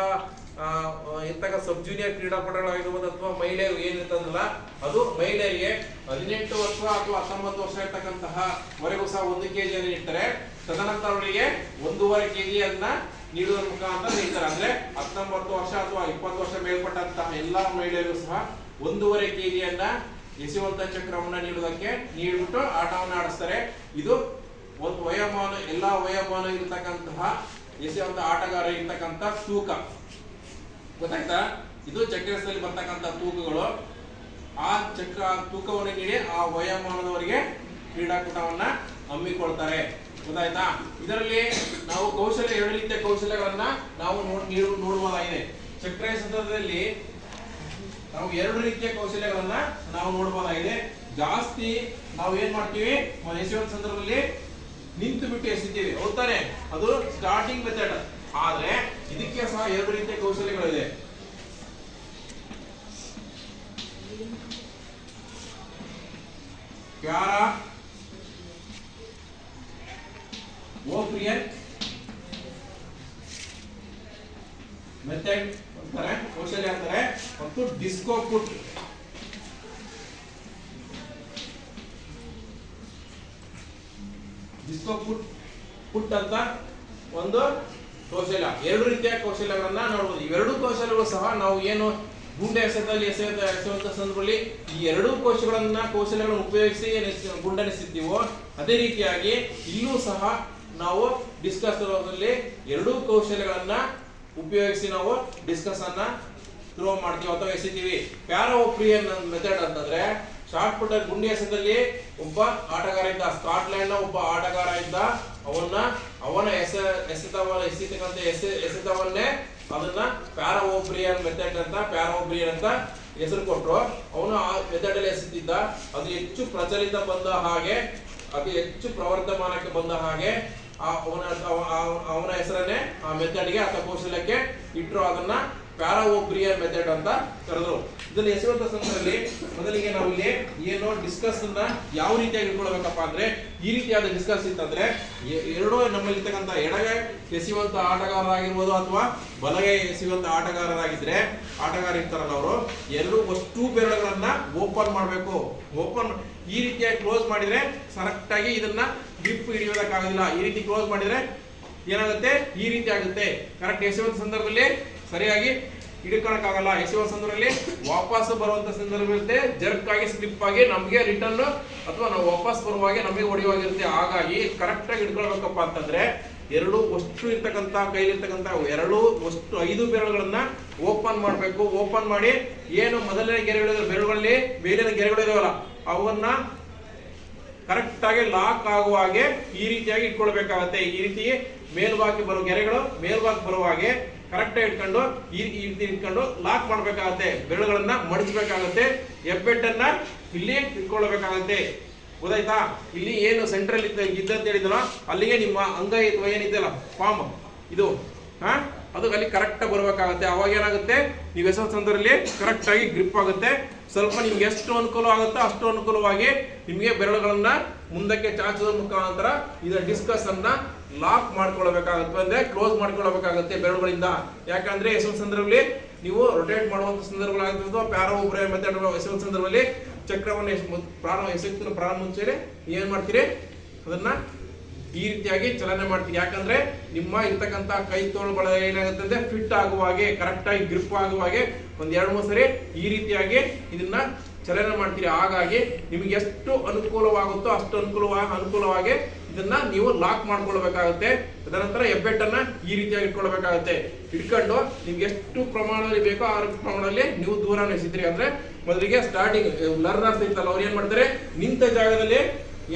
[SPEAKER 1] ಇಂತಹ ಸಬ್ ಜೂನಿಯರ್ ಕ್ರೀಡಾಪಟುಗಳಾಗಿರ್ಬೋದು ಅಥವಾ ಮಹಿಳೆಯರು ಏನಿರ್ತದಲ್ಲ ಅದು ಮಹಿಳೆಯರಿಗೆ ಹದಿನೆಂಟು ವರ್ಷ ಅಥವಾ ಹತ್ತೊಂಬತ್ತು ವರ್ಷ ಇರ್ತಕ್ಕಂತಹ ವರೆಗೂ ಸಹ ಒಂದು ಕೆ ಜಿಯನ್ನು ಇಟ್ಟರೆ ತದನಂತರ ಅವರಿಗೆ ಒಂದೂವರೆ ಕೆ ಜಿಯನ್ನ ನೀಡುವ ಮುಖಾಂತರ ನೀಡ್ತಾರೆ. ಅಂದ್ರೆ ಹತ್ತೊಂಬತ್ತು ವರ್ಷ ಅಥವಾ ಇಪ್ಪತ್ತು ವರ್ಷ ಮೇಲ್ಪಟ್ಟಂತಹ ಎಲ್ಲಾ ಮಹಿಳೆಯರು ಸಹ ಒಂದೂವರೆ ಕೆಜಿಯನ್ನ ಎಸೆಯುವಂತ ಚಕ್ರವನ್ನ ನೀಡುವುದಕ್ಕೆ ನೀಡ್ಬಿಟ್ಟು ಆಟವನ್ನು ಆಡಿಸ್ತಾರೆ. ಇದು ಒಂದು ವಯೋಮಾನ, ಎಲ್ಲಾ ವಯೋಮಾನ ಇರತಕ್ಕಂತಹ ಎಸೆಯುವಂತ ಆಟಗಾರ ಇರ್ತಕ್ಕಂಥ ತೂಕ. ಗೊತ್ತಾಯ್ತಾ? ಇದು ಚಕ್ರದಲ್ಲಿ ಬರ್ತಕ್ಕಂಥ ತೂಕಗಳು. ಆ ಚಕ್ರ ತೂಕವನ್ನು ನೀಡಿ ಆ ವಯೋಮಾನದವರಿಗೆ ಕ್ರೀಡಾಕೂಟವನ್ನ ಹಮ್ಮಿಕೊಳ್ತಾರೆ. ಗೊತ್ತಾಯ್ತಾ? ಇದರಲ್ಲಿ ನಾವು ಕೌಶಲ್ಯ, ಎರಡು ರೀತಿಯ ಕೌಶಲ್ಯಗಳನ್ನ ನಾವು ನೋಡ್ ನೀಡು ನೋಡಬಹುದಾಗಿದೆ ಚಕ್ರ ಸಂದರ್ಭದಲ್ಲಿ ನಾವು ಎರಡು ರೀತಿಯ ಕೌಶಲ್ಯಗಳನ್ನ ನಾವು ನೋಡಬಹುದಾಗಿದೆ ಜಾಸ್ತಿ ನಾವು ಏನ್ ಮಾಡ್ತೀವಿ ಮ- ಎಸೆಯುವ ಸಂದರ್ಭದಲ್ಲಿ ನಿಂತು ಬಿಟ್ಟು ಎಸಿತೀವಿ. ಹೌದಾನೆ ಅದು ಸ್ಟಾರ್ಟಿಂಗ್ ಮೆಥಡ್ ಆದ್ರೆ ಇದಕ್ಕೆ ಸಹ ಎರಡು ರೀತಿಯ ಕೌಶಲ್ಯಗಳಿದೆ ಪ್ಯಾರ. ಮೆಥಡ್ ಅಂತಾರೆ, ಕೌಶಲ್ಯ ಅಂತಾರೆ. ಮತ್ತು disco put disco put put ಅಂತ ಒಂದು ಕೌಶಲ್ಯ. ಎರಡು ರೀತಿಯ ಕೌಶಲ್ಯಗಳನ್ನ ನೋಡಬಹುದು ಇವೆರಡು ಕೌಶಲ್ಯಗಳು ಸಹ ನಾವು ಏನು ಗುಂಡೆ ಎಸೆತದಲ್ಲಿ ಎಸೆಯುತ್ತ, ಎಸೆಯುವಂತ ಸಂದರ್ಭದಲ್ಲಿ ಈ ಎರಡೂ ಕೋಶಗಳನ್ನ, ಕೌಶಲ್ಯಗಳನ್ನು ಉಪಯೋಗಿಸಿ ಏನ್ ಗುಂಡನೆಸಿರ್ತೀವೋ ಅದೇ ರೀತಿಯಾಗಿ ಇಲ್ಲೂ ಸಹ ನಾವು ಡಿಸ್ಕಸ್ ದಲ್ಲಿ ಎರಡೂ ಕೌಶಲ್ಯಗಳನ್ನ ಉಪಯೋಗಿಸಿ ನಾವು ಡಿಸ್ಕಸ್ ಅನ್ನ ಥ್ರೋ ಮಾಡ್ತೀವಿ ಅಥವಾ ಎಸಿತೀವಿ. ಪ್ಯಾರಾಒಪ್ರಿಯನ್ ಮೆಥಡ್ ಅಂತಂದ್ರೆ ಶಾರ್ಟ್ ಪುಟ್ ಗುಂಡಿ ಹೆಸರಲ್ಲಿ ಒಬ್ಬ ಆಟಗಾರ ಇದ್ದ ಸ್ಕಾಟ್ಲೆಂಡ್ನ ಒಬ್ಬ ಆಟಗಾರ ಇದ್ದ, ಅವನ್ನ, ಅವನ ಎಸೆ ಎಸೆತವ ಎಸೆತಕ್ಕಂತ ಎಸೆ ಎಸೆತವನ್ನೇ ಅದನ್ನ ಪ್ಯಾರೋಬ್ರಿಯನ್ ಮೆಥಡ್ ಅಂತ ಪ್ಯಾರೋಬ್ರಿಯನ್ ಅಂತ ಹೆಸರು ಕೊಟ್ಟರು ಅವನು ಆ ಮೆಥಡ್ ಅಲ್ಲಿ ಎಸೆತಿದ್ದ ಅದು ಹೆಚ್ಚು ಪ್ರಚಲಿತ ಬಂದ ಹಾಗೆ, ಅದು ಹೆಚ್ಚು ಪ್ರವರ್ಧಮಾನಕ್ಕೆ ಬಂದ ಹಾಗೆ, ಆ ಅವನ, ಅವ- ಅವ- ಅವನ ಹೆಸರನ್ನೇ ಆ ಮೆಥಡ್ಗೆ ಅಥವಾ ಕೌಶಲ್ಯಕ್ಕೆ ಇಟ್ಟರು ಅದನ್ನ ಪ್ಯಾರಾಒಬ್ರಿಯನ್ ಮೆಥಡ್ ಅಂತ ಕರೆದ್ರು. ಇದನ್ನ ಎಸೆಯುವಂತ ಸಂದರ್ಭದಲ್ಲಿ ಮೊದಲಿಗೆ ನಾವು ಇಲ್ಲಿ ಏನು ಡಿಸ್ಕಸ್ ಯಾವ ರೀತಿಯಾಗಿ ಇಟ್ಕೊಳ್ಬೇಕಪ್ಪ ಅಂದ್ರೆ ಈ ರೀತಿಯಾದ ಡಿಸ್ಕಸ್ ಇತ್ತಂದ್ರೆ ಎರಡೂ ನಮ್ಮಲ್ಲಿ ಇರ್ತಕ್ಕಂಥ ಎಡಗೈ ಎಸೆಯುವಂತ ಆಟಗಾರರಾಗಿರ್ಬೋದು ಅಥವಾ ಬಲಗೈ ಎಸೆಯುವಂತ ಆಟಗಾರರಾಗಿದ್ರೆ ಆಟಗಾರ ಇರ್ತಾರಲ್ಲ ಅವರು, ಎರಡು ಅಷ್ಟು ಬೆರಳುಗಳನ್ನ ಓಪನ್ ಮಾಡಬೇಕು. ಓಪನ್ ಈ ರೀತಿಯಾಗಿ ಕ್ಲೋಸ್ ಮಾಡಿದ್ರೆ ಕರೆಕ್ಟ್ ಆಗಿ ಇದನ್ನ ಗಿಪ್ ಹಿಡಿಯೋದಕ್ಕಾಗೋದಿಲ್ಲ. ಈ ರೀತಿ ಕ್ಲೋಸ್ ಮಾಡಿದ್ರೆ ಏನಾಗುತ್ತೆ? ಈ ರೀತಿ ಆಗುತ್ತೆ. ಕರೆಕ್ಟ್ ಎಸೆಯುವಂತ ಸಂದರ್ಭದಲ್ಲಿ ಸರಿಯಾಗಿ ಹಿಡ್ಕೊಳಕ್ಕಾಗಲ್ಲ ಎಸೆಯುವ ಸಂದರ್ಭದಲ್ಲಿ ವಾಪಸ್ ಬರುವಂತ ಸಂದರ್ಭದಲ್ಲಿ ಜರ್ಕ್ ಆಗಿ ಸ್ಲಿಪ್ ಆಗಿ ನಮಗೆ ರಿಟರ್ನ್ ಅಥವಾ ನಾವು ವಾಪಸ್ ಬರುವಾಗ ನಮಗೆ ಹೊಡೆಯುವಾಗಿರುತ್ತೆ ಹಾಗಾಗಿ ಕರೆಕ್ಟ್ ಆಗಿ ಹಿಡ್ಕೊಳ್ಬೇಕಪ್ಪ ಅಂತಂದ್ರೆ ಎರಡು ವಸ್ತು ಇರ್ತಕ್ಕಂಥ ಕೈಲಿರ್ತಕ್ಕಂಥ ಎರಡು ವಸ್ತು, ಐದು ಬೆರಳುಗಳನ್ನ ಓಪನ್ ಮಾಡಬೇಕು. ಓಪನ್ ಮಾಡಿ ಏನು ಮೊದಲನೇ ಗೆರೆಗಳಿರೋ ಬೆರಳುಗಳಲ್ಲಿ ಬೇರೆ ಗೆರೆಗಳು ಇದಾವಲ್ಲ, ಅವನ್ನ ಕರೆಕ್ಟ್ ಆಗಿ ಲಾಕ್ ಆಗುವ ಹಾಗೆ ಈ ರೀತಿಯಾಗಿ ಇಟ್ಕೊಳ್ಬೇಕಾಗತ್ತೆ. ಈ ರೀತಿ ಮೇಲ್ಭಾಗಕ್ಕೆ ಬರುವ ಗೆರೆಗಳು ಮೇಲ್ಭಾಗ ಬರುವ ಹಾಗೆ ಕರೆಕ್ಟ್ ಆಗಿ ಇಟ್ಕೊಂಡು ಈ ರೀತಿ ಇಟ್ಕೊಂಡು ಲಾಕ್ ಮಾಡಬೇಕಾಗುತ್ತೆ. ಬೆರಳುಗಳನ್ನ ಮಡಚಬೇಕಾಗತ್ತೆ. ಹೆಬ್ಬೆಟ್ಟನ್ನ ಇಲ್ಲಿ ಇಟ್ಕೊಳ್ಬೇಕಾಗತ್ತೆ. ಗೊತ್ತಾಯ್ತಾ? ಇಲ್ಲಿ ಏನು ಸೆಂಟ್ರಲ್ ಇದ್ದ ಇದ್ದಂತ ಹೇಳಿದನೋ ಅಲ್ಲಿಗೆ ನಿಮ್ಮ ಅಂಗ ಅಥವಾ ಏನಿದೆಯಲ್ಲ ಫಾರ್ಮ್ ಇದು, ಹಾ? ಅದು ಅಲ್ಲಿ ಕರೆಕ್ಟ್ ಬರಬೇಕಾಗುತ್ತೆ. ಅವಾಗ ಏನಾಗುತ್ತೆ? ನೀವು ಎಸ್ ಸಂದರ್ಭದಲ್ಲಿ ಕರೆಕ್ಟ್ ಆಗಿ ಗ್ರಿಪ್ ಆಗುತ್ತೆ. ಸ್ವಲ್ಪ ನಿಮ್ಗೆ ಎಷ್ಟು ಅನುಕೂಲ ಆಗುತ್ತೋ ಅಷ್ಟು ಅನುಕೂಲವಾಗಿ ನಿಮಗೆ ಬೆರಳುಗಳನ್ನ ಮುಂದಕ್ಕೆ ಚಾಚದ ಮುಖಾಂತರ ಇದರ ಡಿಸ್ಕಸ್ ಅನ್ನ ಲಾಕ್ ಮಾಡ್ಕೊಳ್ಬೇಕಾಗುತ್ತೆ ಅಂದ್ರೆ ಕ್ಲೋಸ್ ಮಾಡ್ಕೊಳ್ಬೇಕಾಗುತ್ತೆ ಬೆರಳುಗಳಿಂದ. ಯಾಕಂದ್ರೆ ಎಷ್ಟೊಂದು ಸಂದರ್ಭದಲ್ಲಿ ನೀವು ರೊಟೇಟ್ ಮಾಡುವಂತ ಸಂದರ್ಭಗಳಾಗಿರ್ಬೋದು, ಪ್ಯಾರೋ ಪ್ಯಾರೋಬ್ರೇ ಮೆಥಡ್ ಎಷ್ಟೊಂದು ಸಂದರ್ಭದಲ್ಲಿ ಚಕ್ರವನ್ನು ಎಸ್- ಮೊದ್- ಪ್ರಾರಂಭ ಮುಂಚೆ ಏನ್ ಮಾಡ್ತೀರಿ? ಅದನ್ನ ಈ ರೀತಿಯಾಗಿ ಚಲನೆ ಮಾಡ್ತೀರಿ. ಯಾಕಂದ್ರೆ ನಿಮ್ಮ ಇರ್ತಕ್ಕಂತ ಕೈ ತೋಳು ಬಳ ಏನಾಗುತ್ತೆ ಅಂದ್ರೆ ಫಿಟ್ ಆಗುವ ಹಾಗೆ ಕರೆಕ್ಟ್ ಆಗಿ ಗ್ರಿಪ್ ಆಗುವ ಹಾಗೆ ಒಂದ್ ಎರಡು ಮೂರು ಸರಿ ಈ ರೀತಿಯಾಗಿ ಇದನ್ನ ಚಲನೆ ಮಾಡ್ತೀರಿ. ಹಾಗಾಗಿ ನಿಮಗೆ ಎಷ್ಟು ಅನುಕೂಲವಾಗುತ್ತೋ ಅಷ್ಟು ಅನುಕೂಲವ ಅನುಕೂಲವಾಗಿ ಇದನ್ನ ನೀವು ಲಾಕ್ ಮಾಡ್ಕೊಳ್ಬೇಕಾಗುತ್ತೆ. ತದನಂತರ ಹೆಬ್ಬೆಟ್ಟನ್ನ ಈ ರೀತಿಯಾಗಿ ಇಟ್ಕೊಳ್ಬೇಕಾಗುತ್ತೆ. ಇಟ್ಕೊಂಡು ನಿಮ್ಗೆ ಎಷ್ಟು ಪ್ರಮಾಣದಲ್ಲಿ ಬೇಕೋ ಆ ಪ್ರಮಾಣದಲ್ಲಿ ನೀವು ದೂರ ಎಸಿದ್ರಿ ಅಂದ್ರೆ ಮೊದಲಿಗೆ ಸ್ಟಾರ್ಟಿಂಗ್ ಲರ್ನರ್ಸ್ ಇರ್ತಲ್ಲ ಅವ್ರು ಏನ್ ಮಾಡ್ತಾರೆ? ನಿಂತ ಜಾಗದಲ್ಲಿ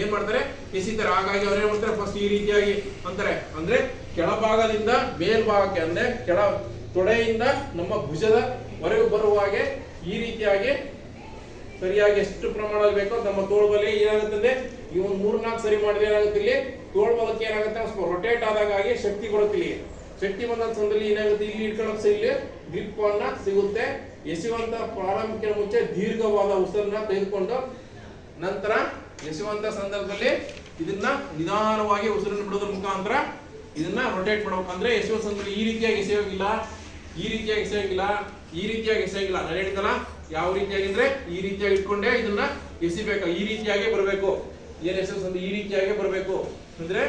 [SPEAKER 1] ಏನ್ ಮಾಡ್ತಾರೆ? ಎಸಿತಾರೆ. ಹಾಗಾಗಿ ಅವ್ರು ಏನ್ ಮಾಡ್ತಾರೆ? ಫಸ್ಟ್ ಈ ರೀತಿಯಾಗಿ ಅಂತಾರೆ. ಅಂದ್ರೆ ಕೆಳಭಾಗದಿಂದ ಮೇಲ್ಭಾಗಕ್ಕೆ, ಅಂದ್ರೆ ಕೆಳ ತೊಡೆಯಿಂದ ನಮ್ಮ ಭುಜದ ವರೆಗೂ ಬರುವ ಹಾಗೆ ಈ ರೀತಿಯಾಗಿ ಸರಿಯಾಗಿ ಎಷ್ಟು ಪ್ರಮಾಣದಲ್ಲಿ ಬೇಕೋ ನಮ್ಮ ತೋಳ್ಬಲಿ ಏನಾಗುತ್ತದೆ? ಈ ಒಂದು ಮೂರ್ ನಾಲ್ಕು ಸರಿ ಮಾಡಿದ್ರೆ ಏನಾಗುತ್ತೆ ಇಲ್ಲಿ? ತೋಳ್ಬಲಕ್ಕೆ ಏನಾಗುತ್ತೆ ಸ್ವಲ್ಪ ರೊಟೇಟ್ ಆದಾಗ ಆಗಿ ಶಕ್ತಿ ಕೊಡುತ್ತೆ ಶಕ್ತಿ ಬಂದ ಸಂದರ್ಭದಲ್ಲಿ ಏನಾಗುತ್ತೆ? ಇಲ್ಲಿ ಇಟ್ಕೊಳ್ಳೋಕೆ ಸಹ ಇಲ್ಲಿ ಗ್ರಿಪ್ ಅನ್ನ ಸಿಗುತ್ತೆ. ಎಸೆಯುವಂತ ಪ್ರಾರಂಭಿಕ ಮುಂಚೆ ದೀರ್ಘವಾದ ಉಸಿರನ್ನ ತೆಗೆದುಕೊಂಡು ನಂತರ ಎಸೆಯುವಂತ ಸಂದರ್ಭದಲ್ಲಿ ಇದನ್ನ ನಿಧಾನವಾಗಿ ಉಸಿರನ್ನು ಬಿಡೋದ್ರ ಮುಖಾಂತರ ಇದನ್ನ ರೊಟೇಟ್ ಮಾಡ್ಬೇಕಂದ್ರೆ ಎಸೆಯುವ ಸಂದರ್ಭದಲ್ಲಿ ಈ ರೀತಿಯಾಗಿ ಎಸೆಯೋಗಿಲ್ಲ, ಈ ರೀತಿಯಾಗಿ ಎಸೆಯೋಗಿಲ್ಲ, ಈ ರೀತಿಯಾಗಿ ಎಸೆಯೋಗಿಲ್ಲ. ನಾನು ಹೇಳಿದಲ್ಲ ಯಾವ ರೀತಿಯಾಗಿ ಅಂದ್ರೆ ಈ ರೀತಿಯಾಗಿ ಇಟ್ಕೊಂಡೆ ಇದನ್ನ ಎಸಿಬೇಕು ಈ ರೀತಿಯಾಗಿ ಬರಬೇಕು. ಏನ್ ಎಸ್ ಸಂದರ್ಭ ಈ ರೀತಿಯಾಗಿ ಬರಬೇಕು. ಅಂದ್ರೆ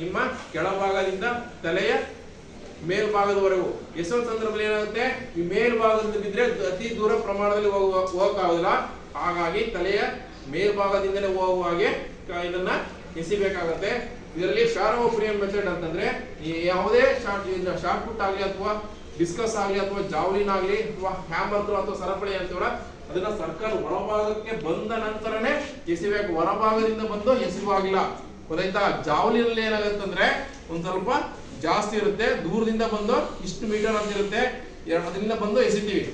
[SPEAKER 1] ನಿಮ್ಮ ಕೆಳಭಾಗದಿಂದ ತಲೆಯ ಮೇಲ್ಭಾಗದವರೆಗೂ. ಎಸ್ ಸಂದರ್ಭದಲ್ಲಿ ಏನಾಗುತ್ತೆ? ಈ ಮೇಲ್ಭಾಗದಿಂದ ಬಿದ್ರೆ ಅತಿ ದೂರ ಪ್ರಮಾಣದಲ್ಲಿ ಹೋಗುವ, ಹೋಗಕ್ಕಾಗೋದಿಲ್ಲ. ಹಾಗಾಗಿ ತಲೆಯ ಮೇಲ್ಭಾಗದಿಂದಲೇ ಹೋಗುವ ಹಾಗೆ ಇದನ್ನ ಎಸಿಬೇಕಾಗತ್ತೆ ಇದರಲ್ಲಿ ಪ್ಯಾರೋಪ್ರಿಯನ್ ಮೆಥಡ್ ಅಂತಂದ್ರೆ ಯಾವುದೇ ಶಾರ್ಟ್ ಶಾರ್ಟ್ ಪುಟ್ ಆಗಲಿ ಅಥವಾ ಡಿಸ್ಕಸ್ ಆಗಲಿ ಅಥವಾ ಜಾವ್ಲಿನ್ ಆಗಲಿ ಅಥವಾ ಹ್ಯಾಮರ್ ಅಥವಾ ಸರಪಳಿ ಅಂತೀವಲ್ಲ, ಅದನ್ನ ಸರ್ಕಲ್ ಒಳಭಾಗಕ್ಕೆ ಬಂದ ನಂತರನೇ ಎಸಿಬೇಕು ಹೊರಭಾಗದಿಂದ ಬಂದು ಎಸಿಯುವಾಗಿಲ್ಲ ಗೊತ್ತಾಯ್ತಾ? ಜಾವಲಿನಲ್ಲಿ ಏನಾಗತ್ತಂದ್ರೆ ಒಂದ್ ಸ್ವಲ್ಪ ಜಾಸ್ತಿ ಇರುತ್ತೆ, ದೂರದಿಂದ ಬಂದು ಇಷ್ಟು ಮೀಟರ್ ಅಂತ ಇರುತ್ತೆ. ಅದರಿಂದ ಬಂದು ಎಸಿತೀವಿ.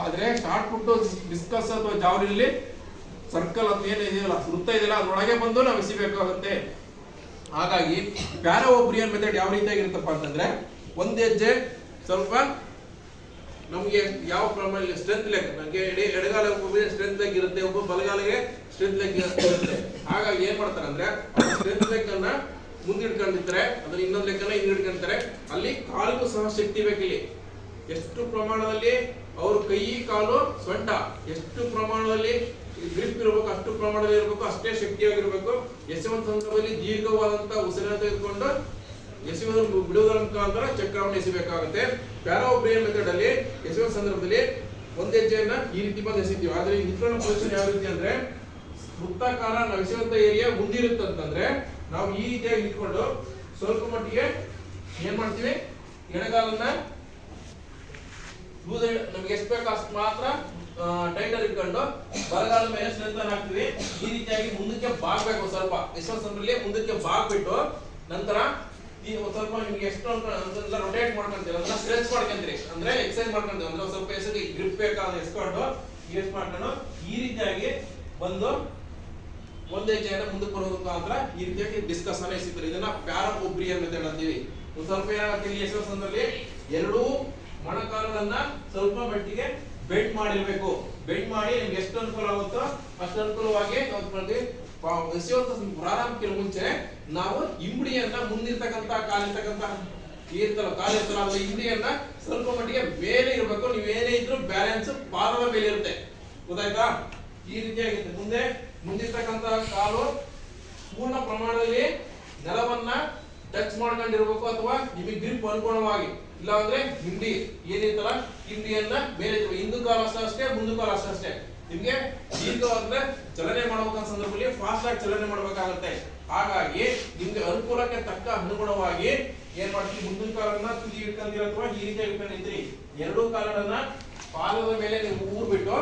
[SPEAKER 1] ಆದ್ರೆ ಶಾರ್ಟ್ ಪುಟ್ ಡಿಸ್ಕಸ್ ಅಥವಾ ಜಾವಲಿನಲ್ಲಿ ಸರ್ಕಲ್ ಅಂತ ಏನು ಇದೆಯಲ್ಲ, ವೃತ್ತ ಇದೆಯಲ್ಲ, ಅದ್ರೊಳಗೆ ಬಂದು ನಾವು ಎಸಿಬೇಕಾಗುತ್ತೆ ಹಾಗಾಗಿ ಪ್ಯಾರಾಒಬ್ರಿಯನ್ ಮೆಥಡ್ ಯಾವ ರೀತಿಯಾಗಿರುತ್ತಪ್ಪ ಅಂತಂದ್ರೆ, ಒಂದ್ ಹೆಜ್ಜೆ ಸ್ವಲ್ಪ ನಮಗೆ ಯಾವ ಪ್ರಮಾಣ ಸ್ಟ್ರೆಂತ್ ಲೆಕ್ಕ. ನನಗೆ ಎಡೆ ಎಡಗಾಲ ಸ್ಟ್ರೆಂತ್ ಲೆಗ್ ಇರುತ್ತೆ, ಒಬ್ಬ ಬಲಗಾಲಿಗೆ ಸ್ಟ್ರೆಂತ್ ಲೆಗ್ ಇರುತ್ತೆ. ಹಾಗಾಗಿ ಏನ್ ಮಾಡ್ತಾರೆ ಅಂದ್ರೆ ಸ್ಟ್ರೆಂತ್ ಲೆಗ್ ಅನ್ನ ಮುಂದಿಡ್ಕೊಂಡಿರ್ತಾರೆ, ಅದನ್ನ ಇನ್ನೊಂದು ಲೆಕ್ಕನ ಹಿಂದಿಡ್ಕೊಂತಾರೆ ಅಲ್ಲಿ ಕಾಲಿಗೂ ಸಹ ಶಕ್ತಿ ಬೇಕಿಲ್ಲಿ. ಎಷ್ಟು ಪ್ರಮಾಣದಲ್ಲಿ ಅವ್ರ ಕೈ, ಕಾಲು, ಸೊಂಟ, ಎಷ್ಟು ಪ್ರಮಾಣದಲ್ಲಿ ಗ್ರಿಪ್ ಇರಬೇಕು, ಅಷ್ಟು ಪ್ರಮಾಣದಲ್ಲಿ ಇರಬೇಕು, ಅಷ್ಟೇ ಶಕ್ತಿಯಾಗಿರ್ಬೇಕು. ಎಸೆಯುವಂತ ಸಂದರ್ಭದಲ್ಲಿ ದೀರ್ಘವಾದಂತ ಉಸಿರನ್ನು ತೆಗೆದುಕೊಂಡು ಎಸೆಯುವುದನ್ನು ಬಿಡುವುದರ ಮುಖಾಂತರ ಚಕ್ರವನ್ನು ಎಸೆಯಬೇಕಾಗುತ್ತೆ. ಪ್ಯಾರಾಬ್ರಿಯನ್ ಮೆಥಡ್ ಅಲ್ಲಿ ಎಸೆಯುವ ಸಂದರ್ಭದಲ್ಲಿ ಒಂದೇ ಹೆಜ್ಜೆಯನ್ನ ಈ ರೀತಿ ಬಂದು ಎಸಿತೀವಿ. ಆದ್ರೆ ಈ ನಿಂತ್ಕೊಳ್ಳೋ ಪೊಸಿಷನ್ ಯಾವ ರೀತಿ ಅಂದ್ರೆ ವೃತ್ತಾಕಾರ ನಾವು ಎಸೆಯುವಂತ ಏರಿಯಾ ಮುಂದಿರುತ್ತೆ ಅಂತಂದ್ರೆ ನಾವು ಈ ರೀತಿಯಾಗಿ ಇಟ್ಕೊಂಡು ಸ್ವಲ್ಪ ಮಟ್ಟಿಗೆ ಏನ್ ಮಾಡ್ತೀವಿ? ಎಡಗಾಲನ್ನ ನಮ್ಗೆ ಎಷ್ಟು ಬೇಕು ಅಷ್ಟು ಮಾತ್ರ ಟೈಟರ್ ಇಟ್ಕೊಂಡು ಬರಗಾಲ ಮೇಲೆ ಸ್ಟ್ರೆಂತ್ ಹಾಕ್ತೀವಿ. ಈ ರೀತಿಯಾಗಿ ಮುಂದಕ್ಕೆ ಬಾಗ್ಬೇಕು ಸ್ವಲ್ಪ. ಯಶವಂತರಲ್ಲಿ ಮುಂದಕ್ಕೆ ಬಾಗ್ಬಿಟ್ಟು ನಂತರ ಈ ಒಂದ್ ಸ್ವಲ್ಪ ನಿಮ್ಗೆ ಎಷ್ಟು ರೊಟೇಟ್ ಮಾಡ್ಕೊಂತೀವಿ ಅದನ್ನ ಸ್ಟ್ರೆಚ್ ಮಾಡ್ಕೊಂತೀರಿ ಅಂದ್ರೆ ಎಕ್ಸೈಸ್ ಮಾಡ್ಕೊಂತೀವಿ ಅಂದ್ರೆ ಸ್ವಲ್ಪ ಹೆಸರಿಗೆ ಗ್ರಿಪ್ ಬೇಕಾದ ಎಸ್ಕೊಂಡು ಯೂಸ್ ಮಾಡ್ಕೊಂಡು ಈ ರೀತಿಯಾಗಿ ಬಂದು ಒಂದೇ ಹೆಜ್ಜೆಯನ್ನ ಮುಂದಕ್ಕೆ ಬರೋದು ಮುಖಾಂತರ ಈ ರೀತಿಯಾಗಿ ಡಿಸ್ಕಸ್ ಅನ್ನ ಎಸಿತಾರೆ. ಇದನ್ನ ಅಂತ ಅಂತೀವಿ. ಒಂದ್ ಸ್ವಲ್ಪ ಏನಾಗುತ್ತೆ ಇಲ್ಲಿ ಅಂದ್ರಲ್ಲಿ ಎರಡೂ ಮೊಣಕಾಲುಗಳನ್ನ ಸ್ವಲ್ಪ ಮಟ್ಟಿಗೆ ಬೆಂಡ್ ಮಾಡಿರ್ಬೇಕು. ಬೆಂಡ್ ಮಾಡಿ ನಿಮ್ಗೆ ಎಷ್ಟು ಅನುಕೂಲ ಆಗುತ್ತೋ ಅಷ್ಟು ಅನುಕೂಲವಾಗಿ ನಾವು ಎಸೆಯುವಂತ ಪ್ರಾರಂಭಕ್ಕೆ ಮುಂಚೆ ನಾವು ಇಂಬಡಿಯನ್ನ ಮುಂದಿರ್ತಕ್ಕಂತ ಕಾಲಿರ್ತಕ್ಕಂತ ಇರ್ತಲ್ಲ ಕಾಲಿರ್ತಲ್ಲ ಅಂದ್ರೆ ಇಂಬಡಿಯನ್ನ ಸ್ವಲ್ಪ ಮಟ್ಟಿಗೆ ಮೇಲೆ ಇರಬೇಕು. ನೀವೇನೇ ಇದ್ರೂ ಬ್ಯಾಲೆನ್ಸ್ ಪಾದದ ಮೇಲೆ ಇರುತ್ತೆ. ಗೊತ್ತಾಯ್ತಾ? ಈ ರೀತಿಯಾಗಿರುತ್ತೆ ಮುಂದೆ ಮುಂದಿರ್ತಕ್ಕಂತ ಕಾಲು ಪೂರ್ಣ ಪ್ರಮಾಣದಲ್ಲಿ ನೆಲವನ್ನ ಟಚ್ ಮಾಡ್ಕೊಂಡಿರ್ಬೇಕು ಅಥವಾ ನಿಮಗೆ ಗ್ರಿಪ್ ಅನುಗುಣವಾಗಿ. ಇಲ್ಲ ಅಂದ್ರೆ ಹಿಂಡಿ ಏನಿರ್ತಲ್ಲ ಹಿಂಡಿಯನ್ನ ಮೇಲೆ ಹಿಂದೂ ಕಾಲ ಅಷ್ಟೇ ಮುಂದೂ ಕಾಲ ಅಷ್ಟೇ. ನಿಮ್ಗೆ ದೀರ್ಘವಾದ್ರೆ ಚಲನೆ ಮಾಡಬೇಕಾದ ಸಂದರ್ಭದಲ್ಲಿ ಫಾಸ್ಟ್ ಆಗಿ ಚಲನೆ ಮಾಡಬೇಕಾಗುತ್ತೆ. ಹಾಗಾಗಿ ನಿಮ್ಗೆ ಅನುಕೂಲಕ್ಕೆ ತಕ್ಕ ಅನುಗುಣವಾಗಿ ಏನ್ ಮಾಡ್ತೀವಿ ಮುಂದಿನ ಕಾಲನ್ನ ತುದಿ ಇಟ್ಕೊಂಡಿರ ಅಥವಾ ಈ ರೀತಿ ಇಟ್ಕೊಂಡಿದ್ರಿ ಎರಡೂ ಕಾಲಗಳನ್ನ ಪಾದದ ಮೇಲೆ ನೀವು ಊರ್ಬಿಟ್ಟು,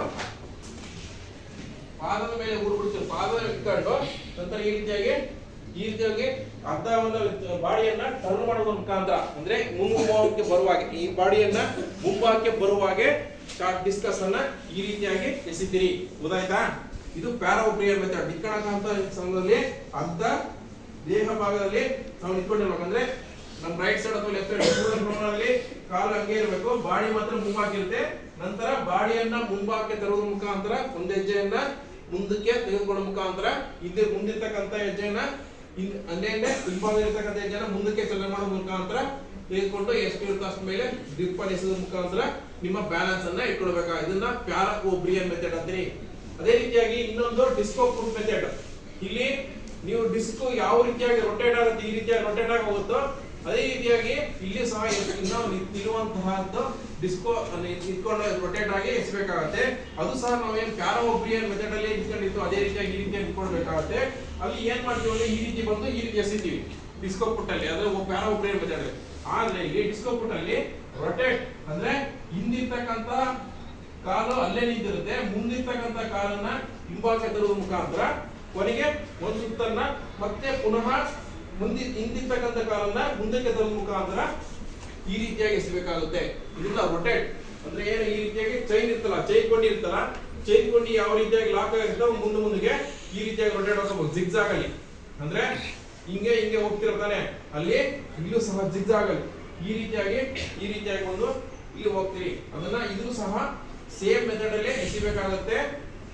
[SPEAKER 1] ಪಾದದ ಮೇಲೆ ಊರ್ಬಿಡ್ತೀವಿ ಪಾದದ ಇಟ್ಕೊಂಡು ನಂತರ ಈ ರೀತಿಯಾಗಿ ಈ ರೀತಿಯಾಗಿ ಅರ್ಧ ಒಂದು ಬಾಡಿಯನ್ನ ಟರ್ನ್ ಮಾಡೋದ್ರ ಮುಖಾಂತರ, ಅಂದ್ರೆ ಮುಂಭಾಗಕ್ಕೆ ಬರುವಾಗೆ ಈ ಬಾಡಿಯನ್ನ ಮುಂಭಾಗಕ್ಕೆ ಬರುವಾಗೆ ಶಾರ್ಟ್ ಡಿಸ್ಕಸ್ ಅನ್ನ ಈ ರೀತಿಯಾಗಿ ಎಸಿತೀರಿ. ಗೊತ್ತಾಯ್ತಾ? ಇದು ಪ್ಯಾರೋಪ್ರಿಯರ್ ಮೆಥಡ್ ನಿತ್ಕೊಳ್ಳೋಂತ ಸಮಯದಲ್ಲಿ ಅಂತ ದೇಹ ಭಾಗದಲ್ಲಿ ನಾವು ನಿಂತ್ಕೊಂಡಿರ್ಬೇಕು. ಅಂದ್ರೆ ನಮ್ಮ ರೈಟ್ ಸೈಡ್ ಅಥವಾ ಲೆಫ್ಟ್ *coughs* ಸೈಡ್ ಪ್ರಮಾಣದಲ್ಲಿ ಕಾಲು ಹಂಗೆ ಇರಬೇಕು. ಬಾಡಿ ಮಾತ್ರ ಮುಂಬಾಕಿರುತ್ತೆ. ನಂತರ ಬಾಡಿಯನ್ನ ಮುಂಭಾಗಕ್ಕೆ ತರುವುದ್ರ ಮುಖಾಂತರ, ಒಂದು ಹೆಜ್ಜೆಯನ್ನ ಮುಂದಕ್ಕೆ ತೆಗೆದುಕೊಳ್ಳೋ ಮುಖಾಂತರ, ಹಿಂದೆ ಮುಂದಿರ್ತಕ್ಕಂಥ ಹೆಜ್ಜೆಯನ್ನ ಅಲ್ಲೇ ಹಿಂಭಾಗ ಇರ್ತಕ್ಕಂಥ ಹೆಜ್ಜೆಯನ್ನ ಮುಂದಕ್ಕೆ ಚಲನೆ ಮಾಡೋ ಮುಖಾಂತರ, ತೆಗೆದುಕೊಂಡು ಎಷ್ಟು ಇರುತ್ತೋ ಅಷ್ಟ ಮೇಲೆ ಡ್ರಿಪ್ ಮುಖಾಂತರ ನಿಮ್ಮ ಬ್ಯಾಲೆನ್ಸ್ ಅನ್ನ ಇಟ್ಕೊಳ್ಬೇಕು? ಇದನ್ನ ಪ್ಯಾರಾಕೋಬ್ರಿಯನ್ ಮೆಥಡ್ ಅಂತೀರಿ ಅದೇ ರೀತಿಯಾಗಿ ಇನ್ನೊಂದು ಡಿಸ್ಕೋ ಪ್ರೂಫ್ ಮೆಥಡ್ ಇಲ್ಲಿ ನೀವು ಡಿಸ್ಕ್ ಯಾವ ರೀತಿಯಾಗಿ ರೊಟೇಟ್ ಆಗುತ್ತೆ, ಈ ರೀತಿಯಾಗಿ ರೊಟೇಟ್ ಆಗಿ ಹೋಗುತ್ತೋ, ಅದೇ ರೀತಿಯಾಗಿ ಇಲ್ಲಿ ಸಹ ಇರುವಂತಹ ಡಿಸ್ಕೋ ನಿಂತ್ಕೊಂಡು ರೊಟೇಟ್ ಆಗಿ ಎಸಬೇಕಾಗತ್ತೆ. ಅದು ಸಹ ನಾವೇನು ಪ್ಯಾರೋಬ್ರಿಯನ್ ಮೆಥಡ್ ಅಲ್ಲಿ ನಿಂತ್ಕೊಂಡಿತ್ತು ಅದೇ ರೀತಿಯಾಗಿ ಈ ರೀತಿಯಾಗಿ ನಿಂತ್ಕೊಳ್ಬೇಕಾಗತ್ತೆ ಅಲ್ಲಿ ಏನ್ ಮಾಡ್ತೀವಿ ಈ ರೀತಿ ಬಂದು ಈ ರೀತಿ ಎಸಿತೀವಿ ಡಿಸ್ಕೋ ಪುಟ್ಟಲ್ಲಿ ಅಂದ್ರೆ ಪ್ಯಾರೋಬ್ರಿಯನ್ ಮೆಥಡ್ ಅಲ್ಲಿ. ಆದ್ರೆ ಇಲ್ಲಿ ಡಿಸ್ಕೋ ಪುಟ್ಟಲ್ಲಿ ರೊಟೇಟ್ ಅಂದ್ರೆ ಹಿಂದಿರ್ತಕ್ಕಂತ ಕಾಲು ಅಲ್ಲೇ ನಿಂತಿರುತ್ತೆ. ಮುಂದಿರ್ತಕ್ಕಂತ ಕಾಲನ್ನ ಹಿಂಭಾಗಕ್ಕೆ ತರುವ ಮುಖಾಂತರ ಕೊನೆಗೆ ಒಂದು ಸುತ್ತನ್ನ ಮತ್ತೆ ಪುನಃ ಮುಂದಿ ಹಿಂದಿರ್ತಕ್ಕಂತ ಕಾಲನ್ನ ಮುಂದಕ್ಕೆ ತರುವ ಮುಖಾಂತರ ಈ ರೀತಿಯಾಗಿ ಎಸಬೇಕಾಗುತ್ತೆ. ಇದನ್ನ ರೊಟೇಟ್ ಅಂದ್ರೆ ಏನು ಈ ರೀತಿಯಾಗಿ ಚೈನ್ ಇರ್ತಲ್ಲ ಚೈನ್ ಕೊಂಡಿ ಇರ್ತಲ್ಲ ಚೈನ್ ಕೊಂಡಿ ಯಾವ ರೀತಿಯಾಗಿ ಲಾಕ್ ಆಗಿರ್ತೋ ಮುಂದೆ ಮುಂದಿಗೆ ಈ ರೀತಿಯಾಗಿ ರೊಟೇಟ್ ಹಾಕೋಬಹುದು ಜಿಗ್ಜಾಗ್ ಅಲ್ಲಿ. ಅಂದ್ರೆ ಹಿಂಗೆ ಹಿಂಗೆ ಹೋಗ್ತಿರ್ತಾನೆ ಅಲ್ಲಿ ಇಲ್ಲೂ ಸಹ ಜಿಗ್ಜಾಗ್ ಅಲ್ಲಿ. ಈ ರೀತಿಯಾಗಿ ಈ ರೀತಿಯಾಗಿ ಒಂದು ಇಲ್ಲಿ ಹೋಗ್ತೀರಿ ಅದನ್ನ ಇದು ಸಹ ಸೇಮ್ ಮೆಥಡ್ ಅಲ್ಲೇ ಎಸಿಬೇಕಾಗುತ್ತೆ.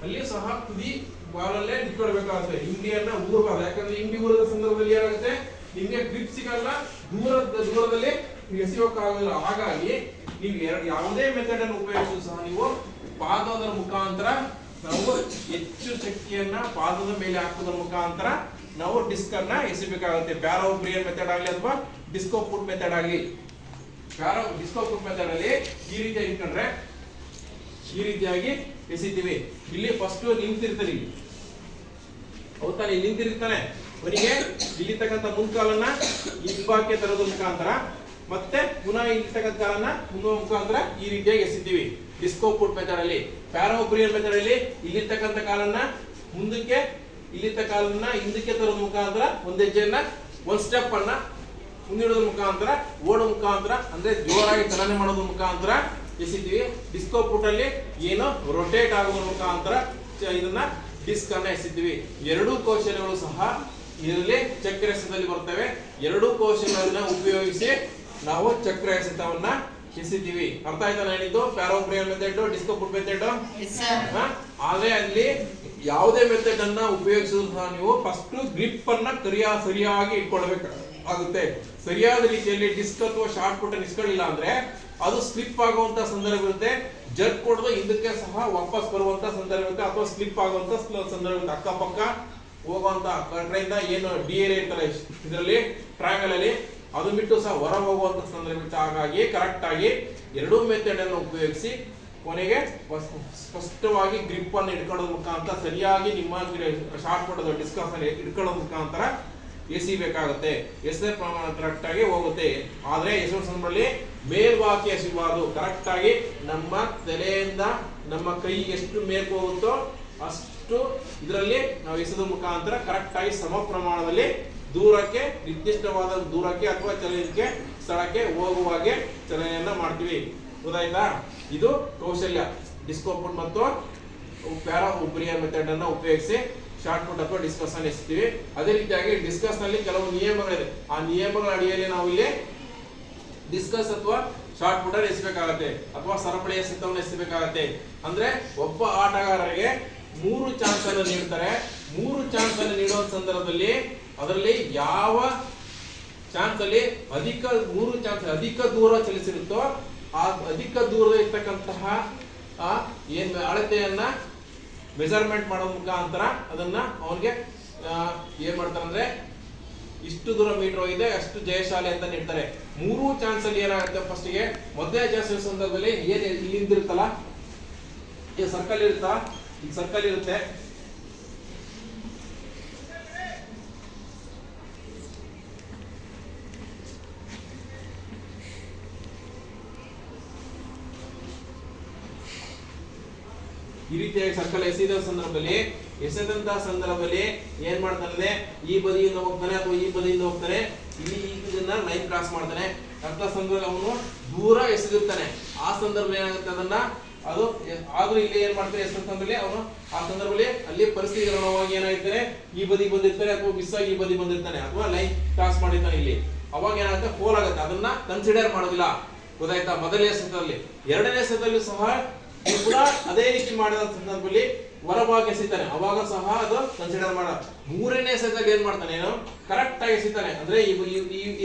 [SPEAKER 1] ಅಲ್ಲಿಯೂ ಸಹ ತುದಿ ಬಾಲಲ್ಲೇ ನಿಂತ್ಕೊಳ್ಬೇಕಾಗುತ್ತೆ. ಇಂಡಿಯನ್ನ ಊರಬಾರ್ದು. ಯಾಕಂದ್ರೆ ಹಿಂಗೆ ಊರದ ಸಂದರ್ಭದಲ್ಲಿ ಏನಾಗುತ್ತೆ? ನಿಮ್ಗೆ ಗ್ರಿಪ್ ಸಿಗಲ್ಲ. ದೂರದ, ದೂರದಲ್ಲಿ ಎಸೆಯೋಕ್ಕಾಗಲ್ಲ. ಹಾಗಾಗಿ ನೀವು ಯಾವುದೇ ಮೆಥಡ್ ಅನ್ನು ಉಪಯೋಗಿಸಿದ್ರು ಸಹ ನೀವು ಪಾದದ ಮುಖಾಂತರ ನಾವು ಹೆಚ್ಚು ಶಕ್ತಿಯನ್ನ ಪಾದದ ಮೇಲೆ ಹಾಕೋದ್ರ ಮುಖಾಂತರ ನಾವು ಡಿಸ್ಕ್ ಅನ್ನ ಎಸಿಬೇಕಾಗುತ್ತೆ. ಪ್ಯಾರೋಬ್ರಿಯನ್ ಮೆಥಡ್ ಆಗಲಿ ಅಥವಾ ಡಿಸ್ಕೋ ಫುಡ್ ಮೆಥಡ್ ಆಗಲಿ. ಪ್ಯಾರೋ ಡಿಸ್ಕೋ ಫುಡ್ ಮೆಥಡ್ ಅಲ್ಲಿ ಈ ರೀತಿಯಾಗಿ ಇಟ್ಕೊಂಡ್ರೆ, ಈ ರೀತಿಯಾಗಿ ಎಸಿತೀವಿ. ಇಲ್ಲಿ ಫಸ್ಟ್ ನಿಂತಿರ್ತಾನೆ ಇಲ್ಲಿ ಅವತ್ತಾನೆ ಇಲ್ಲಿ ನಿಂತಿರ್ತಾನೆ. ಅವನಿಗೆ ಇಲ್ಲಿ ತಕ್ಕಂತ ಮುಂಕಾಲನ್ನ ಈ ಹಿಂಭಾಗಕ್ಕೆ ತರೋದ್ರ ಮುಖಾಂತರ ಮತ್ತೆ ಪುನಃ ಇರ್ತಕ್ಕಂಥ ಕಾಲನ್ನ ಮುಂದುವ ಮುಖಾಂತರ ಈ ರೀತಿಯಾಗಿ ಎಸಿತೀವಿ. ಡಿಸ್ಕೋ ಫುಡ್ ಮೆಥಡ್ ಅಲ್ಲಿ ಪ್ಯಾರೋಬ್ರಿಯಲ್ ಮೆಥಡ್ ಅಲ್ಲಿ ಇಲ್ಲಿರ್ತಕ್ಕಂಥ ಕಾಲನ್ನ ಮುಂದಕ್ಕೆ ಇಲ್ಲಿದ್ದ ಕಾಲನ್ನ ಹಿಂದಕ್ಕೆ ತರೋ ಮುಖಾಂತರ ಒಂದ್ ಹೆಜ್ಜೆಯನ್ನ, ಒಂದ್ ಸ್ಟೆಪ್ ಅನ್ನ ಮುಂದಿಡೋದ್ರ ಮುಖಾಂತರ ಓಡೋ ಮುಖಾಂತರ ಅಂದ್ರೆ ಜೋರಾಗಿ ಚಲನೆ ಮಾಡೋದ್ರ ಮುಖಾಂತರ ಎಸಿತೀವಿ. ಡಿಸ್ಕೋ ಪುಟಲ್ಲಿ ಅಲ್ಲಿ ಏನು ರೊಟೇಟ್ ಆಗೋದ್ರ ಮುಖಾಂತರ ಇದನ್ನ ಡಿಸ್ಕ್ ಅನ್ನ ಎಸಿತೀವಿ. ಎರಡೂ ಕೌಶಲ್ಯಗಳು ಸಹ ಇದರಲ್ಲಿ ಚಕ್ರ ಎಸೆತದಲ್ಲಿ ಬರ್ತವೆ. ಎರಡೂ ಕೌಶಲ್ಯಗಳನ್ನ ಉಪಯೋಗಿಸಿ ನಾವು ಚಕ್ರ ಎಸೆತವನ್ನ ಎಸಿತೀವಿ. ಅರ್ಥ ಆಯ್ತಾ ಹೇಳಿದ್ದು Parry O'Brien method disco put method? ಆದ್ರೆ ಅಲ್ಲಿ ಯಾವುದೇ ಮೆಥಡ್ ಅನ್ನ ಉಪಯೋಗಿಸಿದ್ರು ಸಹ ನೀವು ಫಸ್ಟ್ ಗ್ರಿಪ್ ಅನ್ನ ಕರಿಯ ಸರಿಯಾಗಿ ಇಟ್ಕೊಳ್ಬೇಕು ಆಗುತ್ತೆ ಸರಿಯಾದ ರೀತಿಯಲ್ಲಿ ಡಿಸ್ಕ್ ಅಥವಾ ಶಾರ್ಟ್ ಪುಟ್ ನಿಸ್ಕೊಳ್ಳಿಲ್ಲ ಅಂದ್ರೆ ಅದು ಸ್ಲಿಪ್ ಆಗುವಂತ ಸಂದರ್ಭ ಇರುತ್ತೆ. ಜರ್ಕ್ ಕೊಡದು ಹಿಂದಕ್ಕೆ ಸಹ ವಾಪಸ್ ಬರುವಂತ ಸಂದರ್ಭ ಇರುತ್ತೆ. ಅಥವಾ ಸ್ಲಿಪ್ ಆಗುವಂತ ಸಂದರ್ಭ ಇರುತ್ತೆ. ಅಕ್ಕಪಕ್ಕ ಹೋಗುವಂತ ಕಡೆಯಿಂದ ಏನು ಡಿ ಏರಿಯಾ ಇದರಲ್ಲಿ ಟ್ರಯಾಂಗಲ್ ಅಲ್ಲಿ ಅದು ಬಿಟ್ಟು ಸಹ ಹೊರ ಹೋಗುವಂತ ಸಂದರ್ಭ ಇರುತ್ತೆ. ಹಾಗಾಗಿ ಕರೆಕ್ಟ್ ಆಗಿ ಎರಡೂ ಮೆಥಡ್ ಅನ್ನು ಉಪಯೋಗಿಸಿ ಕೊನೆಗೆ ಸ್ಪಷ್ಟವಾಗಿ ಗ್ರಿಪ್ ಅನ್ನು ಇಟ್ಕೊಳ್ಳೋದ್ರ ಮುಖಾಂತರ, ಸರಿಯಾಗಿ ನಿಮ್ಮ ಶಾರ್ಟ್ ಪುಟದ ಡಿಸ್ಕಸ್ ಅಲ್ಲಿ ಇಟ್ಕೊಳ್ಳೋದ್ರ ಬೇಕಾಗುತ್ತೆ. ಎಸಿಬೇಕಾಗುತ್ತೆ ಎಸೆ ಪ್ರಮಾಣ ಕರೆಕ್ಟ್ ಆಗಿ ಹೋಗುತ್ತೆ. ಆದ್ರೆ ಎಸೆಯುವ ಸಂದರ್ಭದಲ್ಲಿ ಮೇಲ್ವಾಕಿ ಕರೆಕ್ಟ್ ಆಗಿ ನಮ್ಮ ತಲೆಯಿಂದ ನಮ್ಮ ಕೈ ಎಷ್ಟು ಮೇಲ್ಕು ಹೋಗುತ್ತೋ ಅಷ್ಟು ಇದರಲ್ಲಿ ನಾವು ಎಸೆದ ಮುಖಾಂತರ ಕರೆಕ್ಟ್ ಆಗಿ ಸಮ ಪ್ರಮಾಣದಲ್ಲಿ ದೂರಕ್ಕೆ, ನಿರ್ದಿಷ್ಟವಾದ ದೂರಕ್ಕೆ ಅಥವಾ ಚಲನಕ್ಕೆ ಸ್ಥಳಕ್ಕೆ ಹೋಗುವಾಗೆ ಚಲನೆಯನ್ನ ಮಾಡ್ತೀವಿ. ಗೊತ್ತಾಯ್ತಾ? ಇದು ಕೌಶಲ್ಯ. ಡಿಸ್ಕೋಪನ್ ಮತ್ತು ಪ್ಯಾರಾ ಉಬ್ರಿಯ ಮೆಥಡ್ ಅನ್ನ ಉಪಯೋಗಿಸಿ ಶಾರ್ಟ್ ಪುಟ್ ಅಥವಾ ಡಿಸ್ಕಸ್ ಎಸ್ತೀವಿ. ಅದೇ ರೀತಿಯಾಗಿ ಡಿಸ್ಕಸ್ನಲ್ಲಿ ಕೆಲವು ನಿಯಮಗಳಿದೆ. ಆ ನಿಯಮಗಳ ಅಡಿಯಲ್ಲಿ ನಾವು ಇಲ್ಲಿ ಡಿಸ್ಕಸ್ ಅಥವಾ ಶಾರ್ಟ್ ಪುಟ್ ಅನ್ನು ಎಸಬೇಕಾಗತ್ತೆ. ಅಥವಾ ಸರಪಳಿಯ ಸಿದ್ಧವನ್ನು ಎಸಬೇಕಾಗತ್ತೆ. ಅಂದ್ರೆ ಒಬ್ಬ ಆಟಗಾರರಿಗೆ ಮೂರು ಚಾನ್ಸ್ ಅನ್ನು ನೀಡ್ತಾರೆ. ಮೂರು ಚಾನ್ಸ್ ಅನ್ನು ನೀಡುವ ಸಂದರ್ಭದಲ್ಲಿ ಅದರಲ್ಲಿ ಯಾವ ಚಾನ್ಸ್ ಅಲ್ಲಿ ಅಧಿಕ ಮೂರು ಚಾನ್ಸ್ ಅಧಿಕ ದೂರ ಚಲಿಸಿರುತ್ತೋ, ಆ ಅಧಿಕ ದೂರ ಇರ್ತಕ್ಕಂತಹ ಏನ್, ಅಳತೆಯನ್ನ ಮೆಜರ್ಮೆಂಟ್ ಮಾಡೋ ಮುಖಾಂತರ ಅದನ್ನ ಅವನಿಗೆ ಏನ್ ಮಾಡ್ತಾರೆ ಅಂದ್ರೆ, ಇಷ್ಟು ದೂರ ಮೀಟರ್ ಇದೆ ಅಷ್ಟು ಜಯಶಾಲಿ ಅಂತ ನೀಡ್ತಾರೆ. ಮೂರು ಚಾನ್ಸ್ ಅಲ್ಲಿ ಏನಾಗುತ್ತೆ ಫಸ್ಟ್ಗೆ ಮೊದಲನೇ ಜಾಸ್ತಿ ಸಂದರ್ಭದಲ್ಲಿ ಏನ್ ಇಲ್ಲಿ ಈ ಸರ್ಕಲ್ ಇರುತ್ತಾ? ಈ ಸರ್ಕಲ್ ಇರುತ್ತೆ. ಈ ರೀತಿಯಾಗಿ ಸರ್ಕಲ್ ಎಸೆದ ಸಂದರ್ಭದಲ್ಲಿ, ಎಸೆದಂತ ಸಂದರ್ಭದಲ್ಲಿ ಏನ್ ಮಾಡ್ತಾನೆ ಈ ಬದಿಯಿಂದ ಹೋಗ್ತಾನೆ ಅಥವಾ ಈ ಬದಿಯಿಂದ ಹೋಗ್ತಾನೆ, ಇಲ್ಲಿ ಇದನ್ನ ಲೈನ್ ಕ್ರಾಸ್ ಮಾಡ್ತಾನೆ. ಅಂತ ಸಂದರ್ಭದಲ್ಲಿ ಅವನು ದೂರ ಎಸೆದಿರ್ತಾನೆ. ಆ ಸಂದರ್ಭ ಏನಾಗುತ್ತೆ ಅದನ್ನ? ಅದು ಆದ್ರೂ ಇಲ್ಲಿ ಏನ್ ಮಾಡ್ತಾನೆ, ಎಸೆದ ಸಂದರ್ಭದಲ್ಲಿ ಅವನು ಆ ಸಂದರ್ಭದಲ್ಲಿ ಅಲ್ಲಿ ಪರಿಸ್ಥಿತಿ ಅನುಗುಣವಾಗಿ ಏನಾಗಿರ್ತಾನೆ ಈ ಬದಿ ಬಂದಿರ್ತಾನೆ ಅಥವಾ ಮಿಸ್ ಆಗಿ ಈ ಬದಿ ಬಂದಿರ್ತಾನೆ ಅಥವಾ ಲೈನ್ ಕ್ರಾಸ್ ಮಾಡಿರ್ತಾನೆ ಇಲ್ಲಿ. ಅವಾಗ ಏನಾಗುತ್ತೆ? ಫೋಲ್ ಆಗುತ್ತೆ. ಅದನ್ನ ಕನ್ಸಿಡರ್ ಮಾಡೋದಿಲ್ಲ. ಗೊತ್ತಾಯ್ತಾ? ಮೊದಲನೇ ಸತದಲ್ಲಿ ಎರಡನೇ ಎಸೆತದಲ್ಲಿ ಸಹ ಕೂಡ ಅದೇ ರೀತಿ ಮಾಡಿದ ಸಂದರ್ಭದಲ್ಲಿ ಹೊರಭಾಗ ಎಸಿತಾನೆ ಅವಾಗ ಸಹ ಅದು ಕನ್ಸಿಡರ್ ಮಾಡ. ಮೂರನೇ ಎಸೆತದಲ್ಲಿ ಏನ್ ಮಾಡ್ತಾನೆ ಏನು? ಕರೆಕ್ಟ್ ಆಗಿ ಎಸಿತಾನೆ ಅಂದ್ರೆ ಈ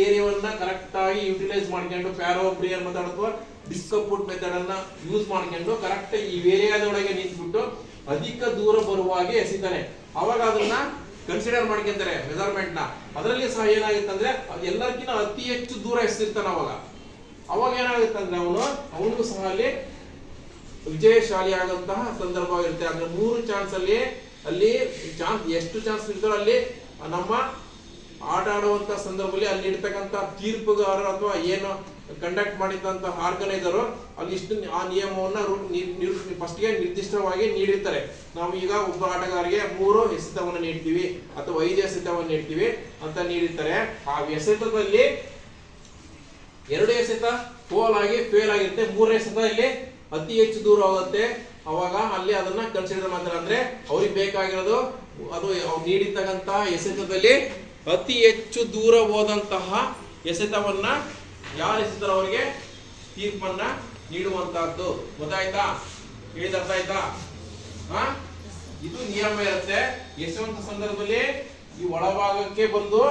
[SPEAKER 1] ಏರಿಯಾವನ್ನ ಕರೆಕ್ಟ್ ಆಗಿ ಯುಟಿಲೈಸ್ ಮಾಡ್ಕೊಂಡು ಪ್ಯಾರೋ ಪ್ರಿಯರ್ ಮೆಥಡ್ ಅಥವಾ ಡಿಸ್ಕಪುಟ್ ಮೆಥಡ್ ಅನ್ನ ಯೂಸ್ ಮಾಡ್ಕೊಂಡು ಕರೆಕ್ಟ್ ಈ ಏರಿಯಾದೊಳಗೆ ನಿಂತ್ಬಿಟ್ಟು ಅಧಿಕ ದೂರ ಬರುವ ಹಾಗೆ ಎಸಿತಾನೆ. ಅವಾಗ ಅದನ್ನ ಕನ್ಸಿಡರ್ ಮಾಡ್ಕೊಂತಾರೆ ಮೆಜರ್ಮೆಂಟ್ನ. ಅದರಲ್ಲಿ ಸಹ ಏನಾಗುತ್ತೆ ಅಂದ್ರೆ ಎಲ್ಲರಿಗಿಂತ ಅತಿ ಹೆಚ್ಚು ದೂರ ಎಸಿರ್ತಾನೆ ಅವಾಗ. ಅವಾಗ ಏನಾಗುತ್ತೆ ಅಂದ್ರೆ ಅವನು, ಅವನಿಗೂ ಸಹ ಅಲ್ಲಿ ವಿಜಯಶಾಲಿ ಆದಂತಹ ಸಂದರ್ಭ ಇರುತ್ತೆ ಅಂದ್ರೆ ಮೂರು ಚಾನ್ಸ್ ಅಲ್ಲಿ ಅಲ್ಲಿ ಚಾನ್ಸ್ ಎಷ್ಟು ಚಾನ್ಸ್ ಇರ್ತಾರೋ ಅಲ್ಲಿ ನಮ್ಮ ಆಟ ಆಡುವಂತ ಸಂದರ್ಭದಲ್ಲಿ ಅಲ್ಲಿ ಇರ್ತಕ್ಕಂತ ತೀರ್ಪುಗಾರ ಅಥವಾ ಏನು ಕಂಡಕ್ಟ್ ಮಾಡಿದಂತ ಆರ್ಗನೈಸರು ಅಲ್ಲಿ ಇಷ್ಟು ಆ ನಿಯಮವನ್ನ ಫಸ್ಟ್ಗೆ ನಿರ್ದಿಷ್ಟವಾಗಿ ನೀಡಿರ್ತಾರೆ. ನಾವು ಈಗ ಒಬ್ಬ ಆಟಗಾರಿಗೆ ಮೂರು ಎಸೆತವನ್ನು ನೀಡ್ತೀವಿ ಅಥವಾ ಐದು ಎಸೆತವನ್ನು ನೀಡ್ತೀವಿ ಅಂತ ನೀಡಿರ್ತಾರೆ. ಆ ಎಸೆತದಲ್ಲಿ ಎರಡು ಎಸೆತ ಫೋಲ್ ಆಗಿ ಫೇಲ್ ಆಗಿರುತ್ತೆ. ಮೂರನೇ ಎಸೆತ ಇಲ್ಲಿ ಅತಿ ಹೆಚ್ಚು ದೂರ ಹೋಗುತ್ತೆ. ಅವಾಗ ಅಲ್ಲಿ ಅದನ್ನ ಕನ್ಸಿಡರ್ ಮಾಡ್ತಾರೆ. ಅಂದ್ರೆ ಅವ್ರಿಗೆ ಬೇಕಾಗಿರೋದು ಅದು ಅವ್ರು ನೀಡಿರ್ತಕ್ಕಂತಹ ಎಸೆತದಲ್ಲಿ ಅತಿ ಹೆಚ್ಚು ದೂರ ಹೋದಂತಹ ಎಸೆತವನ್ನ ಯಾರು ಎಸೆತಾರ ಅವರಿಗೆ? ತೀರ್ಪನ್ನ ನೀಡುವಂತಹದ್ದು. ಗೊತ್ತಾಯ್ತಾ? ಹೇಳಿದ ಅರ್ಥ ಆಯ್ತಾ? ಹಾ? ಇದು ನಿಯಮ ಇರುತ್ತೆ. ಎಸೆಯುವಂತ ಸಂದರ್ಭದಲ್ಲಿ ಈ ಒಳಭಾಗಕ್ಕೆ ಬಂದು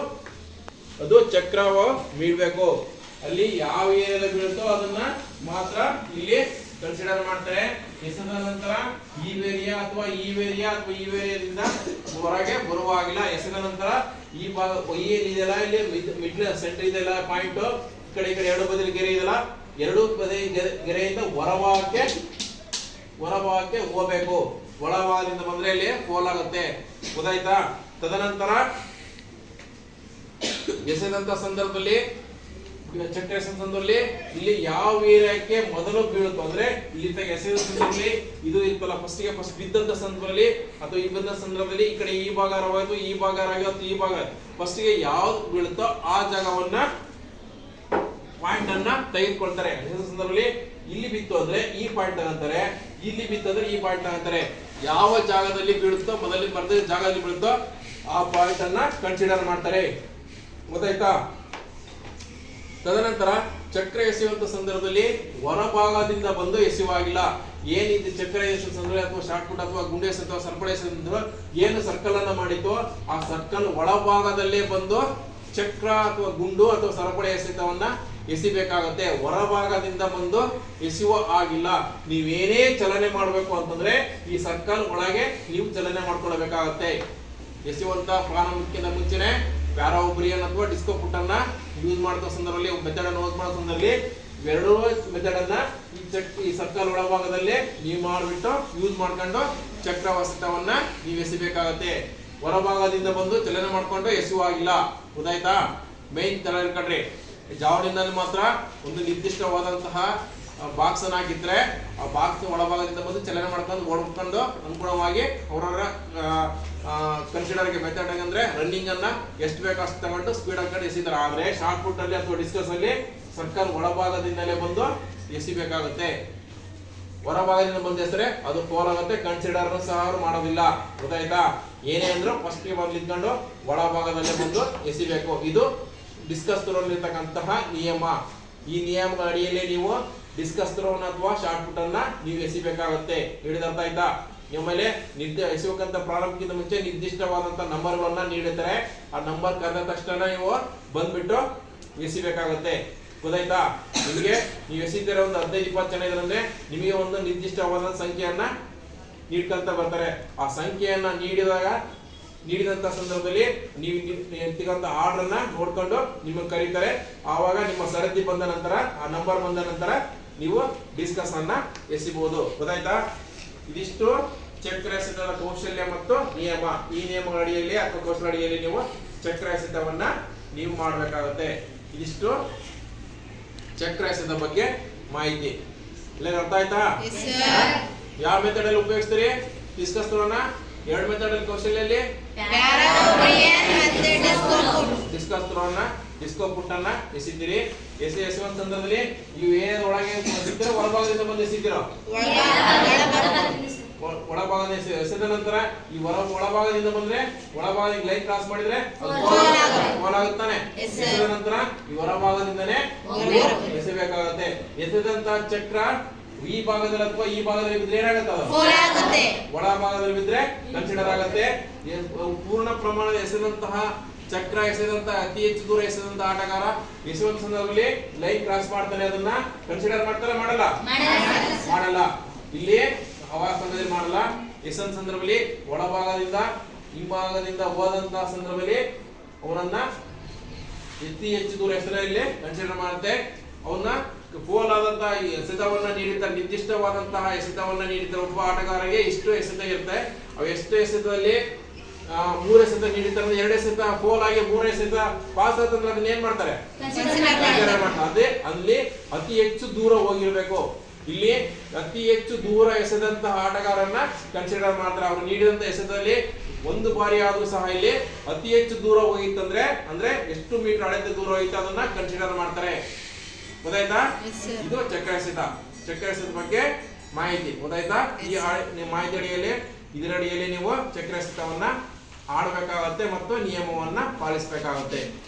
[SPEAKER 1] ಅದು ಚಕ್ರವ ಬೀಳ್ಬೇಕು ಅಲ್ಲಿ ಯಾವ ಏರಿಯಾದ ಬೀಳುತ್ತೋ ಅದನ್ನ ಮಾತ್ರ ಇಲ್ಲಿ ಕನ್ಸಿಡರ್ ಮಾಡ್ತಾರೆ. ಎಸೆದ ನಂತರ ಈ ವೇರಿಯಾ ಅಥವಾ ಈ ವೇರಿಯಾ ಅಥವಾ ಈ ವೇರಿಯಾದಿಂದ ಹೊರಗೆ ಬರುವಾಗಿಲ್ಲ. ಎಸೆದ ನಂತರ ಈ ಭಾಗ ಈ ಇದೆಲ್ಲ ಇಲ್ಲಿ ಮಿಡ್ಲ್ ಸೆಂಟರ್ ಇದೆಯಲ್ಲ ಪಾಯಿಂಟ್ ಕಡೆ, ಈ ಕಡೆ ಎರಡು ಬದಿ ಗೆರೆ ಇದೆಯಲ್ಲ? ಎರಡು ಬದಿ ಗೆರೆ- ಗೆರೆಯಿಂದ ಹೊರಭಾಗಕ್ಕೆ ಹೊರಭಾಗಕ್ಕೆ ಹೋಗ್ಬೇಕು. ಒಳಭಾಗದಿಂದ ಬಂದ್ರೆ ಇಲ್ಲಿ ಫೋಲ್ ಆಗುತ್ತೆ. ಗೊತ್ತಾಯ್ತಾ? ತದನಂತರ ಎಸೆದಂತ ಸಂದರ್ಭದಲ್ಲಿ ಎಸೆದ ಸಂದರ್ಭದಲ್ಲಿ ಇಲ್ಲಿ ಯಾವ ಏರಿಯಾಕ್ಕೆ ಮೊದಲು ಬೀಳುತ್ತೋ, ಅಂದ್ರೆ ಇಲ್ಲಿ ಎಸೆದ ಸಂದರ್ಭದಲ್ಲಿ, ಇದು ಇರ್ತಲ್ಲ ಫಸ್ಟ್ಗೆ ಫಸ್ಟ್ ಬಿದ್ದಂತ ಸಂದರ್ಭದಲ್ಲಿ, ಅಥವಾ ಈ ಬಂದ ಸಂದರ್ಭದಲ್ಲಿ ಈ ಕಡೆ ಈ ಭಾಗ ರವಾಯ್ತು ಈ ಭಾಗ ಈ ಭಾಗ ಫಸ್ಟ್ಗೆ ಯಾವ್ದು ಬೀಳುತ್ತೋ ಆ ಜಾಗವನ್ನ ಪಾಯಿಂಟ್ ಅನ್ನ ತೆಗೆದುಕೊಳ್ತಾರೆ. ಸಂದರ್ಭದಲ್ಲಿ ಇಲ್ಲಿ ಬಿತ್ತು ಅಂದ್ರೆ ಈ ಪಾಯಿಂಟ್ ಅಂತಾರೆ ಇಲ್ಲಿ ಬಿತ್ತು ಅಂದ್ರೆ ಈ ಪಾಯಿಂಟ್ ಅಂತಾರೆ ಯಾವ ಜಾಗದಲ್ಲಿ ಬೀಳುತ್ತೋ ಮೊದಲೇ ಬರ್ದ ಜಾಗದಲ್ಲಿ ಬೀಳುತ್ತೋ, ಆ ಪಾಯಿಂಟ್ ಅನ್ನ ಕನ್ಸಿಡರ್ ಮಾಡ್ತಾರೆ. ಗೊತ್ತಾಯ್ತಾ? ತದನಂತರ ಚಕ್ರ ಎಸೆಯುವಂತ ಸಂದರ್ಭದಲ್ಲಿ ಹೊರಭಾಗದಿಂದ ಬಂದು ಎಸೆಯುವಾಗಿಲ್ಲ. ಏನಿದೆ ಚಕ್ರ ಎಸೆಯುವ ಸಂದರ್ಭ ಅಥವಾ ಶಾರ್ಟ್ ಪುಟ್ ಅಥವಾ ಗುಂಡೆ ಅಥವಾ ಸರ್ಪಳ ಎಸೆದ ಏನು ಸರ್ಕಲ್ ಅನ್ನ ಮಾಡಿತೋ ಆ ಸರ್ಕಲ್ ಒಳಭಾಗದಲ್ಲೇ ಬಂದು ಚಕ್ರ ಅಥವಾ ಗುಂಡು ಅಥವಾ ಸರಪಳಿ ಎಸೆತವನ್ನ ಎಸಿಬೇಕಾಗುತ್ತೆ. ಹೊರಭಾಗದಿಂದ ಬಂದು ಎಸೆಯುವ ಆಗಿಲ್ಲ. ನೀವೇನೇ ಚಲನೆ ಮಾಡಬೇಕು ಅಂತಂದ್ರೆ ಈ ಸರ್ಕಲ್ ಒಳಗೆ ನೀವು ಚಲನೆ ಮಾಡ್ಕೊಳ್ಬೇಕಾಗತ್ತೆ. ಎಸೆಯುವಂತ ಪ್ರಾರಂಭಕ್ಕಿಂತ ಮುಂಚೆನೆ ಪ್ಯಾರಾ ಒಬ್ರಿಯನ್ ಅಥವಾ ಡಿಸ್ಕೋ ಪುಟ್ ಅನ್ನ ಯೂಸ್ ಮಾಡೋ ಸಂದರ್ಭದಲ್ಲಿ ಮೆಥಡ್ ಅನ್ನು ಯೂಸ್ ಮಾಡೋ ಸಂದರ್ಭದಲ್ಲಿ, ಇವೆರಡೂ ಮೆಥಡ್ ಅನ್ನ ಈ ಚಕ್, ಈ ಸರ್ಕಲ್ ಒಳಭಾಗದಲ್ಲಿ ನೀವು ಮಾಡಿಬಿಟ್ಟು ಯೂಸ್ ಮಾಡ್ಕೊಂಡು ಚಕ್ರವಸ್ತವನ್ನ ನೀವು ಎಸಿಬೇಕಾಗತ್ತೆ. ಹೊರಭಾಗದಿಂದ ಬಂದು ಚಲನೆ ಮಾಡ್ಕೊಂಡು ಆಗಿಲ್ಲ. ಗೊತ್ತಾಯ್ತಾ? ಮೈನ್ ತರ ಇಟ್ಕೊಂಡ್ರಿ. ಜಾವಳಿಂದ ಮಾತ್ರ ಒಂದು ನಿರ್ದಿಷ್ಟವಾದಂತಹ ಬಾಕ್ಸ್ ಅನ್ನ ಹಾಕಿದ್ರೆ ಆ ಬಾಕ್ಸ್ ಒಳಭಾಗದಿಂದ ಬಂದು ಚಲನೆ ಮಾಡ್ಕೊಂಡು ಓಡ್ಕೊಂಡು ಅನುಗುಣವಾಗಿ ಅವರವರ ಕನ್ಸಿಡರ್ಗೆ ಮೆಥಡ್ ಹೆಂಗಂದ್ರೆ ರನ್ನಿಂಗ್ ಅನ್ನ ಎಷ್ಟು ಬೇಕು ಅಷ್ಟು ತಗೊಂಡು ಸ್ಪೀಡ್ ಹಾಕೊಂಡು ಎಸಿತಾರೆ ಆದ್ರೆ ಶಾರ್ಟ್ ಪುಟ್ ಅಲ್ಲಿ ಅಥವಾ ಡಿಸ್ಕಸ್ ಅಲ್ಲಿ ಸರ್ಕಲ್ ಒಳಭಾಗದಿಂದಲೇ ಬಂದು ಎಸಿಬೇಕಾಗುತ್ತೆ ಹೊರಭಾಗದಿಂದ ಬಂದ ಹೆಸರೆ ಅದು ಫೋಲ್ ಆಗುತ್ತೆ ಕನ್ಸಿಡರ್ ಸಹ ಮಾಡೋದಿಲ್ಲ. ಗೊತ್ತಾಯ್ತಾ? ಏನೇ ಅಂದ್ರು ಫಸ್ಟ್ ಬಂದು ನಿಂತ್ಕೊಂಡು ಒಳಭಾಗದಲ್ಲೇ ಬಂದು ಎಸಿಬೇಕು ಇದು ಡಿಸ್ಕಸ್ ಇರ್ತಕ್ಕಂತಹ ನಿಯಮ. ಈ ನಿಯಮದ ಅಡಿಯಲ್ಲಿ ನೀವು ಡಿಸ್ಕಸ್ ಥ್ರೋನ್ ಅಥವಾ ಶಾರ್ಟ್ ಪುಟ್ ಅನ್ನ ನೀವು ಎಸಿಬೇಕಾಗುತ್ತೆ ಹಿಡಿದರ್ಥ ಆಯ್ತಾ? ನಿಮ್ಮಲ್ಲಿ ನಿರ್ದ ಎಸೆಬೇಕಂತ ಪ್ರಾರಂಭಕ್ಕಿಂತ ಮುಂಚೆ ನಿರ್ದಿಷ್ಟವಾದಂತ ನಂಬರ್ಗಳನ್ನ ನೀಡುತ್ತಾರೆ ಆ ನಂಬರ್ ಕರೆದ ತಕ್ಷಣ ನೀವು ಬಂದ್ಬಿಟ್ಟು ಎಸಿಬೇಕಾಗುತ್ತೆ ಗೊತ್ತಾಯ್ತಾ? ನಿಮಗೆ ನೀವು ಎಸಿತೀರ ಒಂದು ಹದಿನೈದು, ಇಪ್ಪತ್ತು ಜನ ಇದ್ರಂದ್ರೆ ನಿಮಗೆ ಒಂದು ನಿರ್ದಿಷ್ಟವಾದ ಸಂಖ್ಯೆಯನ್ನ ನೀಡ್ಕೊಂತ ಬರ್ತಾರೆ. ಆ ಸಂಖ್ಯೆಯನ್ನ ನೀಡಿದಾಗ, ನೀಡಿದಂತ ಸಂದರ್ಭದಲ್ಲಿ ನೀವು ಎತ್ತಿಗಂತ ಆರ್ಡರ್ ಅನ್ನ ನೋಡ್ಕೊಂಡು ನಿಮಗೆ ಕರೀತಾರೆ. ಆವಾಗ ನಿಮ್ಮ ಸರದಿ ಬಂದ ನಂತರ, ಆ ನಂಬರ್ ಬಂದ ನಂತರ ನೀವು ಡಿಸ್ಕಸ್ ಅನ್ನ ಎಸಿಬಹುದು ಗೊತ್ತಾಯ್ತಾ? ಇದಿಷ್ಟು ಚಕ್ರ ಸಿದ್ಧದ ಕೌಶಲ್ಯ ಮತ್ತು ನಿಯಮ. ಈ ನಿಯಮಗಳ ಅಡಿಯಲ್ಲಿ ಅಥವಾ ಕೌಶಲ ಅಡಿಯಲ್ಲಿ ನೀವು ಚಕ್ರ ಸಿದ್ಧವನ್ನ ನೀವು ಮಾಡಬೇಕಾಗುತ್ತೆ. ಇದಿಷ್ಟು ಚಕ್ರ ಸಿದ್ಧ ಬಗ್ಗೆ ಮಾಹಿತಿ. ಇಲ್ಲ ಅರ್ಥ ಆಯ್ತಾ. ಯಾವ ಮೆಥಡ್ ಅಲ್ಲಿ ಉಪಯೋಗಿಸ್ತೀರಿ? ಡಿಸ್ಕಸ್ ಮಾಡೋಣ. ಎರಡು ಮೆಥಡ್ ಅಲ್ಲಿ ಕೌಶಲ್ಯಲ್ಲಿ ಡಿಸ್ಕಸ್ ಡಿಸ್ಕೋ ಪುಟ್ಟನ್ನ ಎಸಿದ್ದೀರಿ ಎಸಿ ಎಸಿ ಒಂದ್ ಸಂದರ್ಭದಲ್ಲಿ ನೀವು ಏನ್ ಒಳಗೆ ಹೊರಭಾಗದಿಂದ ಬಂದು ಎಸಿದ್ದೀರೋ? ಒಳಭಾಗದ ಎಸೆದ ನಂತರ ಈ ಹೊರ ಒಳಭಾಗದಿಂದ ಬಂದ್ರೆ ಒಳಭಾಗದಿಂದ ಲೈನ್ ಕ್ರಾಸ್ ಮಾಡಿದ್ರೆ ಆಗುತ್ತಾನೆ
[SPEAKER 2] sir.
[SPEAKER 1] ಎಸೆದ ನಂತರ ಈ ಹೊರಭಾಗದಿಂದನೇ ಎಸೆಬೇಕಾಗತ್ತೆ. ಎಸೆದಂತ ಚಕ್ರ ಈ ಭಾಗದಲ್ಲಿ ಅಥವಾ ಈ ಭಾಗದಲ್ಲಿ ಬಿದ್ರೆ ಏನಾಗುತ್ತೆ
[SPEAKER 2] ಒಳಭಾಗದಲ್ಲಿ ಆಗುತ್ತೆ
[SPEAKER 1] ಒಳ ಭಾಗದಲ್ಲಿ ಬಿದ್ರೆ ಕನ್ಸಿಡರ್ ಆಗತ್ತೆ ಪೂರ್ಣ ಪ್ರಮಾಣದ ಎಸೆದಂತಹ ಚಕ್ರ ಎಸೆದಂತ ಅತಿ ಹೆಚ್ಚು ದೂರ ಎಸೆದಂತ ಆಟಗಾರ ಎಸೆಯುವಂತ ಸಂದರ್ಭದಲ್ಲಿ ಲೈನ್ ಕ್ರಾಸ್ ಮಾಡ್ತಾನೆ ಅದನ್ನ ಕನ್ಸಿಡರ್ ಮಾಡ್ತಾರ ಮಾಡಲ್ಲ? ಮಾಡಲ್ಲ. ಇಲ್ಲಿ ಹವಾ ಸಂದರ್ಭದಲ್ಲಿ ಮಾಡಲ್ಲ. ಎಸನ್ ಸಂದರ್ಭದಲ್ಲಿ ಒಳಭಾಗದಿಂದ ಹಿಂಭಾಗದಿಂದ ಹೋದಂತಹ ಸಂದರ್ಭದಲ್ಲಿ ಅವನನ್ನ ಅತಿ ಹೆಚ್ಚು ದೂರ ಹೆಸರಲ್ಲಿ ಕನ್ಸಿಡರ್ ಮಾಡುತ್ತೆ. ಅವನ್ನ ಫೋಲ್ ಆದಂತಹ ಎಸೆತವನ್ನ ನೀಡಿದ ನಿರ್ದಿಷ್ಟವಾದಂತಹ ಎಸೆತವನ್ನ ನೀಡಿದ ಒಬ್ಬ ಆಟಗಾರರಿಗೆ ಇಷ್ಟು ಎಸೆತ ಇರುತ್ತೆ. ಅವು ಎಷ್ಟು ಎಸೆತದಲ್ಲಿ ಮೂರು ಸತ ನೀಡಿರ್ತಾರೆ ಎರಡೇ ಸತ ಫೋಲ್ ಆಗಿ ಮೂರೇ ಸತ ಪಾಸ್ ಆತಂದ್ರೆ ಅದನ್ನ ಏನ್ ಮಾಡ್ತಾರೆ? ಅದೇ ಅಲ್ಲಿ ಅತಿ ಹೆಚ್ಚು ದೂರ ಹೋಗಿರ್ಬೇಕು. ಇಲ್ಲಿ ಅತಿ ಹೆಚ್ಚು ದೂರ ಎಸೆದಂತಹ ಆಟಗಾರನ್ನ ಕನ್ಸಿಡರ್ ಮಾಡ್ತಾರೆ. ಅವ್ರು ನೀಡಿದಂತ ಎಸೆದಲ್ಲಿ ಒಂದು ಬಾರಿ ಆದ್ರೂ ಸಹ ಇಲ್ಲಿ ಅತಿ ಹೆಚ್ಚು ದೂರ ಹೋಗಿತ್ತಂದ್ರೆ ಅಂದ್ರೆ ಎಷ್ಟು ಮೀಟರ್ ಅಳೆದ ದೂರ ಹೋಗಿತ್ತು ಅದನ್ನ ಕನ್ಸಿಡರ್ ಮಾಡ್ತಾರೆ. ಗೊತ್ತಾಯ್ತಾ? ಇದು ಚಕ್ರ ಎಸೆತ ಚಕ್ರ ಎಸೆದ ಬಗ್ಗೆ ಮಾಹಿತಿ. ಗೊತ್ತಾಯ್ತಾ? ಈ ಮಾಹಿತಿ ಅಡಿಯಲ್ಲಿ ಇದರ ಅಡಿಯಲ್ಲಿ ನೀವು ಚಕ್ರ ಎಸೆತವನ್ನ ಆಡಬೇಕಾಗತ್ತೆ ಮತ್ತು ನಿಯಮವನ್ನ ಪಾಲಿಸಬೇಕಾಗತ್ತೆ.